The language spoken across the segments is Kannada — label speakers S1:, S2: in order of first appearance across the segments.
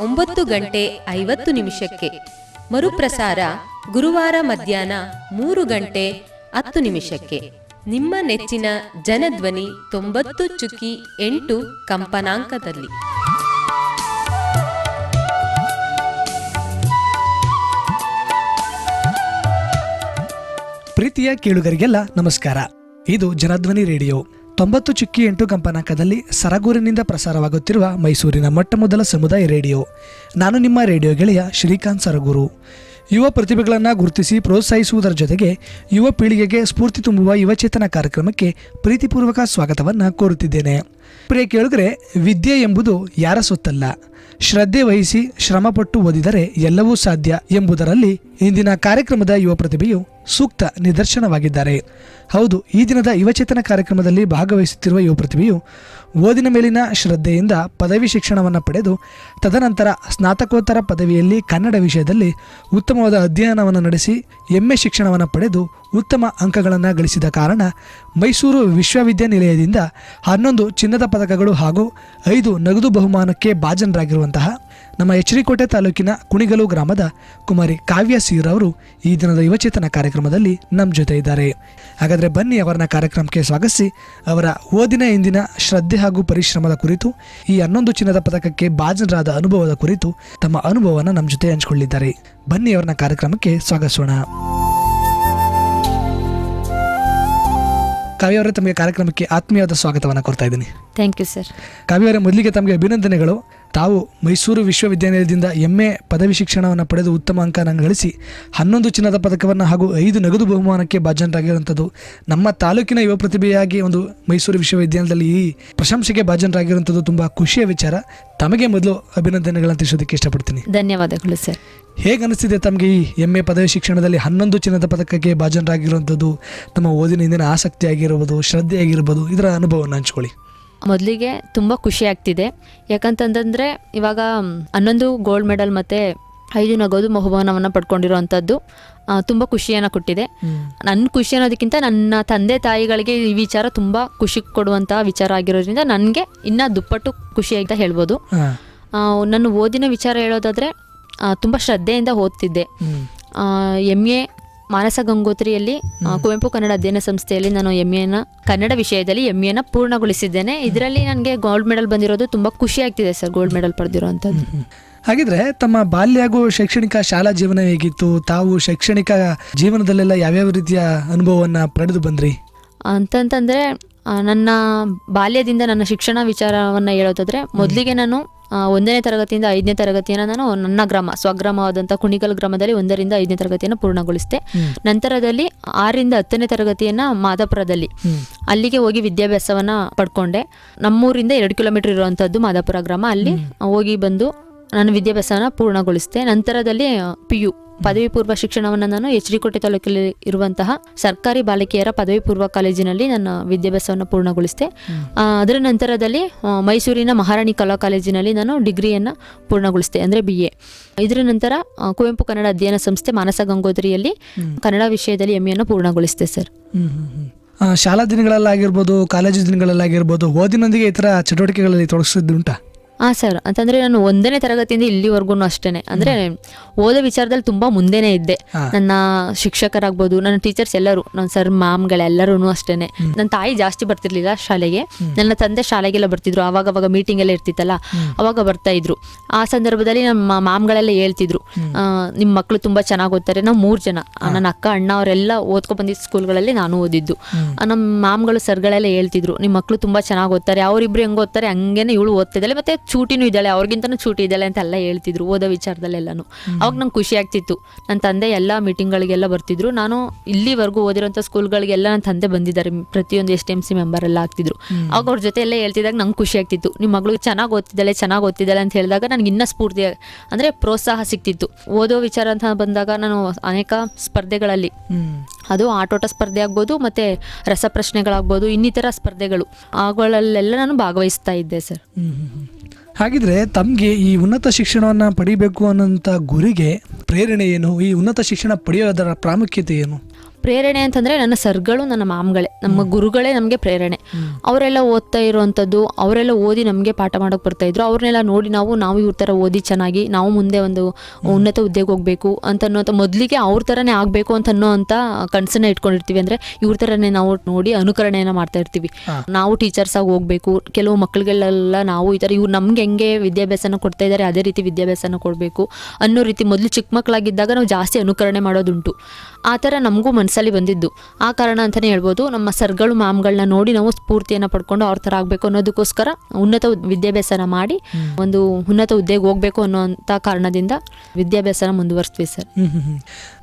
S1: ಒಂಬತ್ತು ಗಂಟೆ ಐವತ್ತು ನಿಮಿಷಕ್ಕೆ. ಮರುಪ್ರಸಾರ ಗುರುವಾರ ಮಧ್ಯಾಹ್ನ ಮೂರು ಗಂಟೆ ಹತ್ತು ನಿಮಿಷಕ್ಕೆ. ನಿಮ್ಮ ನೆಚ್ಚಿನ ಜನಧ್ವನಿ ತೊಂಬತ್ತು ಚುಕ್ಕಿ ಎಂಟು ಕಂಪನಾಂಕದಲ್ಲಿ.
S2: ಪ್ರೀತಿಯ ಕೇಳುಗರಿಗೆಲ್ಲ ನಮಸ್ಕಾರ. ಇದು ಜನಧ್ವನಿ ರೇಡಿಯೋ. ತೊಂಬತ್ತು ಚುಕ್ಕಿ ಎಂಟು ಕಂಪನಾಂಕದಲ್ಲಿ ಸರಗೂರಿನಿಂದ ಪ್ರಸಾರವಾಗುತ್ತಿರುವ ಮೈಸೂರಿನ ಮೊಟ್ಟಮೊದಲ ಸಮುದಾಯ ರೇಡಿಯೋ. ನಾನು ನಿಮ್ಮ ರೇಡಿಯೋ ಗೆಳೆಯ ಶ್ರೀಕಾಂತ್ ಸರಗೂರು. ಯುವ ಪ್ರತಿಭೆಗಳನ್ನು ಗುರುತಿಸಿ ಪ್ರೋತ್ಸಾಹಿಸುವುದರ ಜೊತೆಗೆ ಯುವ ಪೀಳಿಗೆಗೆ ಸ್ಫೂರ್ತಿ ತುಂಬುವ ಯುವಚೇತನ ಕಾರ್ಯಕ್ರಮಕ್ಕೆ ಪ್ರೀತಿಪೂರ್ವಕ ಸ್ವಾಗತವನ್ನು ಕೋರುತ್ತಿದ್ದೇನೆ. ಪ್ರಿಯ ಕೇಳಿದ್ರೆ ವಿದ್ಯೆ ಎಂಬುದು ಯಾರ ಸೊತ್ತಲ್ಲ. ಶ್ರದ್ಧೆ ವಹಿಸಿ ಶ್ರಮಪಟ್ಟು ಓದಿದರೆ ಎಲ್ಲವೂ ಸಾಧ್ಯ ಎಂಬುದರಲ್ಲಿ ಇಂದಿನ ಕಾರ್ಯಕ್ರಮದ ಯುವ ಪ್ರತಿಭೆಯು ಸೂಕ್ತ ನಿದರ್ಶನವಾಗಿದ್ದಾರೆ. ಹೌದು, ಈ ದಿನದ ಯುವಚೇತನ ಕಾರ್ಯಕ್ರಮದಲ್ಲಿ ಭಾಗವಹಿಸುತ್ತಿರುವ ಯುವ ಪ್ರತಿಭೆಯು ಓದಿನ ಮೇಲಿನ ಶ್ರದ್ಧೆಯಿಂದ ಪದವಿ ಶಿಕ್ಷಣವನ್ನು ಪಡೆದು ತದನಂತರ ಸ್ನಾತಕೋತ್ತರ ಪದವಿಯಲ್ಲಿ ಕನ್ನಡ ವಿಷಯದಲ್ಲಿ ಉತ್ತಮವಾದ ಅಧ್ಯಯನವನ್ನು ನಡೆಸಿ ಎಂಎ ಶಿಕ್ಷಣವನ್ನು ಪಡೆದು ಉತ್ತಮ ಅಂಕಗಳನ್ನು ಗಳಿಸಿದ ಕಾರಣ ಮೈಸೂರು ವಿಶ್ವವಿದ್ಯಾನಿಲಯದಿಂದ ಹನ್ನೊಂದು ಚಿನ್ನದ ಪದಕಗಳು ಹಾಗೂ ಐದು ನಗದು ಬಹುಮಾನಕ್ಕೆ ಭಾಜನರಾಗಿರುವಂತಹ ನಮ್ಮ ಎಚ್ಚರಿಕೋಟೆ ತಾಲೂಕಿನ ಕುಣಿಗಲು ಗ್ರಾಮದ ಕುಮಾರಿ ಕಾವ್ಯ ಅವರು ಈ ದಿನದ ಯುವಚೇತನ ಕಾರ್ಯಕ್ರಮದಲ್ಲಿ ನಮ್ಮ ಜೊತೆ ಇದ್ದಾರೆ. ಹಾಗಾದರೆ ಬನ್ನಿ ಅವರನ್ನ ಕಾರ್ಯಕ್ರಮಕ್ಕೆ ಸ್ವಾಗತಿಸಿ. ಅವರ ಓದಿನ ಇಂದಿನ ಶ್ರದ್ಧೆ ಹಾಗೂ ಪರಿಶ್ರಮದ ಕುರಿತು, ಈ ಹನ್ನೊಂದು ಚಿನ್ನದ ಪದಕಕ್ಕೆ ಭಾಜನರಾದ ಅನುಭವದ ಕುರಿತು ತಮ್ಮ ಅನುಭವವನ್ನು ನಮ್ಮ ಜೊತೆ ಹಂಚಿಕೊಳ್ಳಿದ್ದಾರೆ. ಬನ್ನಿ ಅವರನ್ನ ಕಾರ್ಯಕ್ರಮಕ್ಕೆ ಸ್ವಾಗತಿಸೋಣ. ಕಾವ್ಯ ಅವರೇ ತಮಗೆ ಕಾರ್ಯಕ್ರಮಕ್ಕೆ ಆತ್ಮೀಯವಾದ ಸ್ವಾಗತವನ್ನು ಕೊಡ್ತಾ ಇದ್ದೀನಿ.
S3: ಥ್ಯಾಂಕ್ ಯು ಸರ್
S2: ಕಾವ್ಯ ಅವರೇ ಮೊದಲಿಗೆ ತಮಗೆ ಅಭಿನಂದನೆಗಳು. ತಾವು ಮೈಸೂರು ವಿಶ್ವವಿದ್ಯಾನಿಲಯದಿಂದ ಎಂಎ ಪದವಿ ಶಿಕ್ಷಣವನ್ನು ಪಡೆದು ಉತ್ತಮ ಅಂಕನ ಗಳಿಸಿ ಹನ್ನೊಂದು ಚಿನ್ನದ ಪದಕವನ್ನು ಹಾಗೂ ಐದು ನಗದು ಬಹುಮಾನಕ್ಕೆ ಭಾಜನರಾಗಿರುವಂಥದ್ದು ನಮ್ಮ ತಾಲೂಕಿನ ಯುವ ಪ್ರತಿಭೆಯಾಗಿ ಒಂದು ಮೈಸೂರು ವಿಶ್ವವಿದ್ಯಾಲಯದಲ್ಲಿ ಈ ಪ್ರಶಂಸೆಗೆ ಭಾಜನರಾಗಿರುವಂಥದ್ದು ತುಂಬ ಖುಷಿಯ ವಿಚಾರ. ತಮಗೆ ಮೊದಲು ಅಭಿನಂದನೆಗಳನ್ನು ತಿಳಿಸೋದಕ್ಕೆ ಇಷ್ಟಪಡ್ತೀನಿ.
S3: ಧನ್ಯವಾದಗಳು ಸರ್.
S2: ಹೇಗೆ ಅನಿಸ್ತಿದೆ ತಮಗೆ ಈ ಎಂ ಎ ಪದವಿ ಶಿಕ್ಷಣದಲ್ಲಿ ಹನ್ನೊಂದು ಚಿನ್ನದ ಪದಕಕ್ಕೆ ಭಾಜನರಾಗಿರುವಂಥದ್ದು? ತಮ್ಮ ಓದಿನ ಹಿಂದಿನ ಆಸಕ್ತಿ ಆಗಿರ್ಬೋದು ಶ್ರದ್ಧೆ ಆಗಿರ್ಬೋದು ಇದರ ಅನುಭವವನ್ನು ಹಂಚ್ಕೊಳ್ಳಿ.
S3: ಮೊದಲಿಗೆ ತುಂಬ ಖುಷಿ ಆಗ್ತಿದೆ. ಯಾಕಂತಂದರೆ ಇವಾಗ ಹನ್ನೊಂದು ಗೋಲ್ಡ್ ಮೆಡಲ್ ಮತ್ತು ಐದು ನಗೋದು ಬಹುಮಾನವನ್ನು ಪಡ್ಕೊಂಡಿರುವಂಥದ್ದು ತುಂಬ ಖುಷಿಯನ್ನು ಕೊಟ್ಟಿದೆ. ನನ್ನ ಖುಷಿ ಅನ್ನೋದಕ್ಕಿಂತ ನನ್ನ ತಂದೆ ತಾಯಿಗಳಿಗೆ ಈ ವಿಚಾರ ತುಂಬ ಖುಷಿ ಕೊಡುವಂತಹ ವಿಚಾರ ಆಗಿರೋದ್ರಿಂದ ನನಗೆ ಇನ್ನೂ ದುಪ್ಪಟ್ಟು ಖುಷಿ ಅಂತ ಹೇಳ್ಬೋದು. ನನ್ನ ಓದಿನ ವಿಚಾರ ಹೇಳೋದಾದರೆ ತುಂಬ ಶ್ರದ್ಧೆಯಿಂದ ಓದ್ತಿದ್ದೆ. ಎಂ ಎ ಮಾನಸ ಗಂಗೋತ್ರಿಯಲ್ಲಿ ಕುವೆಂಪು ಕನ್ನಡ ಅಧ್ಯಯನ ಸಂಸ್ಥೆಯಲ್ಲಿ ನಾನು ಎಂ ಎನ ಕನ್ನಡ ವಿಷಯದಲ್ಲಿ ಎಂ ಎನ ಪೂರ್ಣಗೊಳಿಸಿದ್ದೇನೆ. ಇದರಲ್ಲಿ ನನಗೆ ಗೋಲ್ಡ್ ಮೆಡಲ್ ಬಂದಿರೋದು ತುಂಬ ಖುಷಿ ಆಗ್ತಿದೆ ಸರ್ ಗೋಲ್ಡ್ ಮೆಡಲ್ ಪಡೆದಿರೋವಂಥದ್ದು.
S2: ಹಾಗಿದ್ರೆ ತಮ್ಮ ಬಾಲ್ಯ ಹಾಗೂ ಶೈಕ್ಷಣಿಕ ಶಾಲಾ ಜೀವನ ಹೇಗಿತ್ತು? ತಾವು ಶೈಕ್ಷಣಿಕ ಜೀವನದಲ್ಲೆಲ್ಲ ಯಾವ್ಯಾವ ರೀತಿಯ ಅನುಭವವನ್ನ ಪಡೆದು ಬಂದ್ರಿ?
S3: ಅಂತಂತಂದರೆ ನನ್ನ ಬಾಲ್ಯದಿಂದ ನನ್ನ ಶಿಕ್ಷಣ ವಿಚಾರವನ್ನು ಹೇಳೋದಾದ್ರೆ ಮೊದಲಿಗೆ ನಾನು ಒಂದನೇ ತರಗತಿಯಿಂದ ಐದನೇ ತರಗತಿಯನ್ನು ನಾನು ನನ್ನ ಗ್ರಾಮ ಸ್ವಗ್ರಾಮವಾದಂಥ ಕುಣಿಗಲ್ ಗ್ರಾಮದಲ್ಲಿ ಒಂದರಿಂದ ಐದನೇ ತರಗತಿಯನ್ನು ಪೂರ್ಣಗೊಳಿಸಿದೆ. ನಂತರದಲ್ಲಿ ಆರರಿಂದ ಹತ್ತನೇ ತರಗತಿಯನ್ನು ಮಾದಾಪುರದಲ್ಲಿ ಅಲ್ಲಿಗೆ ಹೋಗಿ ವಿದ್ಯಾಭ್ಯಾಸವನ್ನು ಪಡ್ಕೊಂಡೆ. ನಮ್ಮೂರಿಂದ ಎರಡು ಕಿಲೋಮೀಟರ್ ಇರುವಂಥದ್ದು ಮಾದಾಪುರ ಗ್ರಾಮ. ಅಲ್ಲಿ ಹೋಗಿ ಬಂದು ನಾನು ವಿದ್ಯಾಭ್ಯಾಸನ ಪೂರ್ಣಗೊಳಿಸಿದೆ. ನಂತರದಲ್ಲಿ ಪಿ ಯು ಪದವಿ ಪೂರ್ವ ಶಿಕ್ಷಣವನ್ನು ನಾನು ಎಚ್ ಡಿ ಕೋಟೆ ತಾಲೂಕಲ್ಲಿ ಇರುವಂತಹ ಸರ್ಕಾರಿ ಬಾಲಕಿಯರ ಪದವಿ ಪೂರ್ವ ಕಾಲೇಜಿನಲ್ಲಿ ನನ್ನ ವಿದ್ಯಾಭ್ಯಾಸವನ್ನು ಪೂರ್ಣಗೊಳಿಸಿದೆ. ಅದರ ನಂತರದಲ್ಲಿ ಮೈಸೂರಿನ ಮಹಾರಾಣಿ ಕಲಾ ಕಾಲೇಜಿನಲ್ಲಿ ನಾನು ಡಿಗ್ರಿಯನ್ನು ಪೂರ್ಣಗೊಳಿಸಿದೆ ಅಂದರೆ ಬಿ ಎ ಇದರ ನಂತರ ಕುವೆಂಪು ಕನ್ನಡ ಅಧ್ಯಯನ ಸಂಸ್ಥೆ ಮಾನಸ ಗಂಗೋತ್ರಿಯಲ್ಲಿ ಕನ್ನಡ ವಿಷಯದಲ್ಲಿ ಎಂ ಎನ್ನು ಪೂರ್ಣಗೊಳಿಸಿದೆ ಸರ್
S2: ಶಾಲಾ ದಿನಗಳಲ್ಲಾಗಿರ್ಬೋದು ಕಾಲೇಜು ದಿನಗಳಲ್ಲಾಗಿರ್ಬೋದು ಓದಿನೊಂದಿಗೆ ಈ ಥರ ಚಟುವಟಿಕೆಗಳಲ್ಲಿ ತೊಡಗಿಸಿದ್ದುಂಟಾ?
S3: ಹಾಂ ಸರ್ ಅಂತಂದ್ರೆ ನಾನು ಒಂದನೇ ತರಗತಿಯಿಂದ ಇಲ್ಲಿವರೆಗೂ ಅಷ್ಟೇ ಅಂದ್ರೆ ಓದೋ ವಿಚಾರದಲ್ಲಿ ತುಂಬಾ ಮುಂದೆನೇ ಇದ್ದೆ. ನನ್ನ ಶಿಕ್ಷಕರಾಗ್ಬೋದು ನನ್ನ ಟೀಚರ್ಸ್ ಎಲ್ಲರೂ ನನ್ನ ಸರ್ ಮ್ಯಾಮ್ಗಳೆಲ್ಲರೂ ಅಷ್ಟೇ ನನ್ನ ತಾಯಿ ಜಾಸ್ತಿ ಬರ್ತಿರ್ಲಿಲ್ಲ ಶಾಲೆಗೆ. ನನ್ನ ತಂದೆ ಶಾಲೆಗೆಲ್ಲ ಬರ್ತಿದ್ರು ಅವಾಗ ಅವಾಗ ಮೀಟಿಂಗ್ ಎಲ್ಲ ಇರ್ತಿತ್ತಲ್ಲ ಅವಾಗ ಬರ್ತಾ ಇದ್ರು. ಆ ಸಂದರ್ಭದಲ್ಲಿ ನಮ್ಮ ಮ್ಯಾಮ್ಗಳೆಲ್ಲ ಹೇಳ್ತಿದ್ರು ನಿಮ್ಮ ಮಕ್ಕಳು ತುಂಬಾ ಚೆನ್ನಾಗಿ ಓದ್ತಾರೆ ನಾವು ಮೂರು ಜನ. ನನ್ನ ಅಕ್ಕ ಅಣ್ಣ ಅವರೆಲ್ಲ ಓದ್ಕೊಂಡು ಬಂದಿದ್ದ ಸ್ಕೂಲ್ಗಳಲ್ಲಿ ನಾನು ಓದಿದ್ದು. ನಮ್ಮ ಮ್ಯಾಮ್ಗಳು ಸರ್ಗಳೆಲ್ಲ ಹೇಳ್ತಿದ್ರು ನಿಮ್ಮ ಮಕ್ಕಳು ತುಂಬಾ ಚೆನ್ನಾಗಿ ಓದ್ತಾರೆ ಅವರಿಬ್ರು ಹೆಂಗೆ ಓದ್ತಾರೆ ಹಂಗೇನೆ ಇವಳು ಓದ್ತಿದ್ದಾಳೆ ಮತ್ತೆ ಚೂಟಿನೂ ಇದ್ದಾಳೆ ಅವ್ರಿಗಿಂತನೂ ಚೂಟಿ ಇದ್ದಾಳೆ ಅಂತ ಎಲ್ಲ ಹೇಳ್ತಿದ್ರು ಓದೋ ವಿಚಾರದಲ್ಲೆಲ್ಲನೂ. ಅವಾಗ ನಂಗೆ ಖುಷಿ ಆಗ್ತಿತ್ತು. ನನ್ನ ತಂದೆ ಎಲ್ಲ ಮೀಟಿಂಗ್ಗಳಿಗೆಲ್ಲ ಬರ್ತಿದ್ರು. ನಾನು ಇಲ್ಲಿವರೆಗೂ ಓದಿರೋಂಥ ಸ್ಕೂಲ್ಗಳಿಗೆಲ್ಲ ನನ್ನ ತಂದೆ ಬಂದಿದ್ದಾರೆ. ಪ್ರತಿಯೊಂದು S T M C member ಎಲ್ಲ ಆಗ್ತಿದ್ರು. ಅವಾಗ ಅವ್ರ ಜೊತೆ ಎಲ್ಲ ಹೇಳ್ತಿದ್ದಾಗ ನಂಗೆ ಖುಷಿ ಆಗ್ತಿತ್ತು. ನಿಮ್ಮ ಮಗಳು ಚೆನ್ನಾಗಿ ಓದ್ತಿದ್ದಾಳೆ ಚೆನ್ನಾಗಿ ಓದ್ತಿದ್ದಾಳೆ ಅಂತ ಹೇಳಿದಾಗ ನನಗೆ ಇನ್ನೂ ಸ್ಫೂರ್ತಿ ಅಂದರೆ ಪ್ರೋತ್ಸಾಹ ಸಿಕ್ತಿತ್ತು ಓದೋ ವಿಚಾರ ಅಂತ ಬಂದಾಗ ನಾನು ಅನೇಕ ಸ್ಪರ್ಧೆಗಳಲ್ಲಿ ಅದು ಆಟೋಟ ಸ್ಪರ್ಧೆ ಆಗ್ಬೋದು, ಮತ್ತು ರಸಪ್ರಶ್ನೆಗಳಾಗ್ಬೋದು ಇನ್ನಿತರ ಸ್ಪರ್ಧೆಗಳು. ಅವುಗಳಲ್ಲೆಲ್ಲ ನಾನು ಭಾಗವಹಿಸ್ತಾ ಇದ್ದೆ ಸರ್.
S2: ಹಾಗಿದ್ರೆ ತಮಗೆ ಈ ಉನ್ನತ ಶಿಕ್ಷಣವನ್ನ ಪಡಿಬೇಕು ಅನ್ನೋಂಥ ಗುರಿಗೆ ಪ್ರೇರಣೆ ಏನು? ಈ ಉನ್ನತ ಶಿಕ್ಷಣ ಪಡೆಯೋದರ ಪ್ರಾಮುಖ್ಯತೆ ಏನು?
S3: ಪ್ರೇರಣೆ ಅಂತಂದರೆ ನನ್ನ ಸರ್ಗಳು ನನ್ನ ಮಾಮ್ಗಳೇ. ನಮ್ಮ ಗುರುಗಳೇ ನಮಗೆ ಪ್ರೇರಣೆ. ಅವರೆಲ್ಲ ಓದ್ತಾ ಇರೋವಂಥದ್ದು ಅವರೆಲ್ಲ ಓದಿ ನಮಗೆ ಪಾಠ ಮಾಡೋಕೆ ಬರ್ತಾ ಇದ್ರು. ಅವ್ರನ್ನೆಲ್ಲ ನೋಡಿ ನಾವು ನಾವು ಇವ್ರ ಥರ ಓದಿ ಚೆನ್ನಾಗಿ ನಾವು ಮುಂದೆ ಒಂದು ಉನ್ನತ ಹುದ್ದೆಗೆ ಹೋಗಬೇಕು ಅಂತ ಅನ್ನೋಂಥ ಮೊದಲಿಗೆ ಅವ್ರ ಥರನೇ ಆಗಬೇಕು ಅಂತ ಅನ್ನೋ ಅಂತ ಕನಸನ್ನ ಇಟ್ಕೊಂಡಿರ್ತೀವಿ. ಅಂದರೆ ಇವ್ರ ಥರನೇ ನಾವು ನೋಡಿ ಅನುಕರಣೆಯನ್ನು ಮಾಡ್ತಾ ಇರ್ತೀವಿ. ನಾವು ಟೀಚರ್ಸ್ ಆಗಿ ಹೋಗಬೇಕು. ಕೆಲವು ಮಕ್ಕಳಿಗೆಲ್ಲ ನಾವು ಈ ಥರ ಇವ್ರು ನಮ್ಗೆ ಹೆಂಗೆ ವಿದ್ಯಾಭ್ಯಾಸನ ಕೊಡ್ತಾ ಇದ್ದಾರೆ ಅದೇ ರೀತಿ ವಿದ್ಯಾಭ್ಯಾಸನ ಕೊಡಬೇಕು ಅನ್ನೋ ರೀತಿ ಮೊದಲು ಚಿಕ್ಕ ಮಕ್ಕಳಾಗಿದ್ದಾಗ ನಾವು ಜಾಸ್ತಿ ಅನುಕರಣೆ ಮಾಡೋದುಂಟು. ಆ ಥರ ನಮಗೂ ಮನಸ್ಸಲ್ಲಿ ಬಂದಿದ್ದು. ಆ ಕಾರಣ ಅಂತಲೇ ಹೇಳ್ಬೋದು ನಮ್ಮ ಸರ್ಗಳು ಮ್ಯಾಮ್ಗಳನ್ನ ನೋಡಿ ನಾವು ಸ್ಫೂರ್ತಿಯನ್ನು ಪಡ್ಕೊಂಡು ಅವ್ರ ಥರ ಆಗಬೇಕು ಅನ್ನೋದಕ್ಕೋಸ್ಕರ ಉನ್ನತ ವಿದ್ಯಾಭ್ಯಾಸನ ಮಾಡಿ ಒಂದು ಉನ್ನತ ಹುದ್ದೆಗೆ ಹೋಗಬೇಕು ಅನ್ನೋಂಥ ಕಾರಣದಿಂದ ವಿದ್ಯಾಭ್ಯಾಸನ ಮುಂದುವರಿಸ್ತೀವಿ ಸರ್.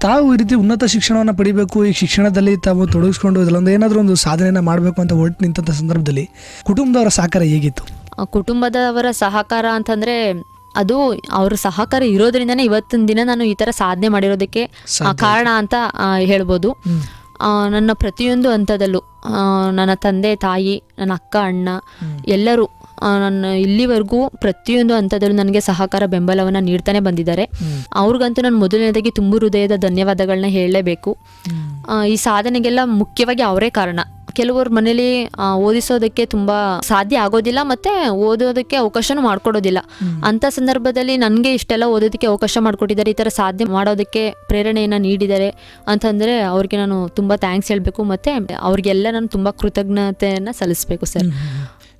S2: ತಾವು ಈ ರೀತಿ ಉನ್ನತ ಶಿಕ್ಷಣವನ್ನು ಪಡಿಬೇಕು ಈ ಶಿಕ್ಷಣದಲ್ಲಿ ತಾವು ತೊಡಗಿಸ್ಕೊಂಡು ಒಂದು ಏನಾದರೂ ಒಂದು ಸಾಧನೆಯನ್ನು ಮಾಡಬೇಕು ಅಂತ ಹೊರಟು ನಿಂತ ಸಂದರ್ಭದಲ್ಲಿ ಕುಟುಂಬದವರ ಸಹಕಾರ ಹೇಗಿತ್ತು?
S3: ಆ ಕುಟುಂಬದವರ ಸಹಕಾರ ಅಂತಂದರೆ ಅದು ಅವ್ರ ಸಹಕಾರ ಇರೋದ್ರಿಂದನೇ ಇವತ್ತಿನ ದಿನ ನಾನು ಈ ಥರ ಸಾಧನೆ ಮಾಡಿರೋದಕ್ಕೆ ಕಾರಣ ಅಂತ ಹೇಳ್ಬೋದು. ನನ್ನ ಪ್ರತಿಯೊಂದು ಹಂತದಲ್ಲೂ ನನ್ನ ತಂದೆ ತಾಯಿ ನನ್ನ ಅಕ್ಕ ಅಣ್ಣ ಎಲ್ಲರೂ ನನ್ನ ಇಲ್ಲಿವರೆಗೂ ಪ್ರತಿಯೊಂದು ಹಂತದಲ್ಲೂ ನನಗೆ ಸಹಕಾರ ಬೆಂಬಲವನ್ನು ನೀಡ್ತಾನೆ ಬಂದಿದ್ದಾರೆ. ಅವ್ರಿಗಂತೂ ನಾನು ಮೊದಲನೇದಾಗಿ ತುಂಬು ಹೃದಯದ ಧನ್ಯವಾದಗಳನ್ನ ಹೇಳಲೇಬೇಕು. ಈ ಸಾಧನೆಗೆಲ್ಲ ಮುಖ್ಯವಾಗಿ ಅವರೇ ಕಾರಣ. ಕೆಲವರು ಮನೇಲಿ ಓದಿಸೋದಕ್ಕೆ ತುಂಬಾ ಸಾಧ್ಯ ಆಗೋದಿಲ್ಲ ಮತ್ತೆ ಓದೋದಕ್ಕೆ ಅವಕಾಶನೂ ಮಾಡ್ಕೊಡೋದಿಲ್ಲ. ಅಂತ ಸಂದರ್ಭದಲ್ಲಿ ನನಗೆ ಇಷ್ಟೆಲ್ಲ ಓದೋದಕ್ಕೆ ಅವಕಾಶ ಮಾಡಿಕೊಟ್ಟಿದ್ದಾರೆ ಈ ಥರ ಸಾಧ್ಯ ಮಾಡೋದಕ್ಕೆ ಪ್ರೇರಣೆಯನ್ನು ನೀಡಿದ್ದಾರೆ ಅಂತಂದರೆ ಅವ್ರಿಗೆ ನಾನು ತುಂಬ ಥ್ಯಾಂಕ್ಸ್ ಹೇಳಬೇಕು ಮತ್ತು ಅವ್ರಿಗೆಲ್ಲ ನಾನು ತುಂಬ ಕೃತಜ್ಞತೆಯನ್ನು ಸಲ್ಲಿಸಬೇಕು ಸರ್.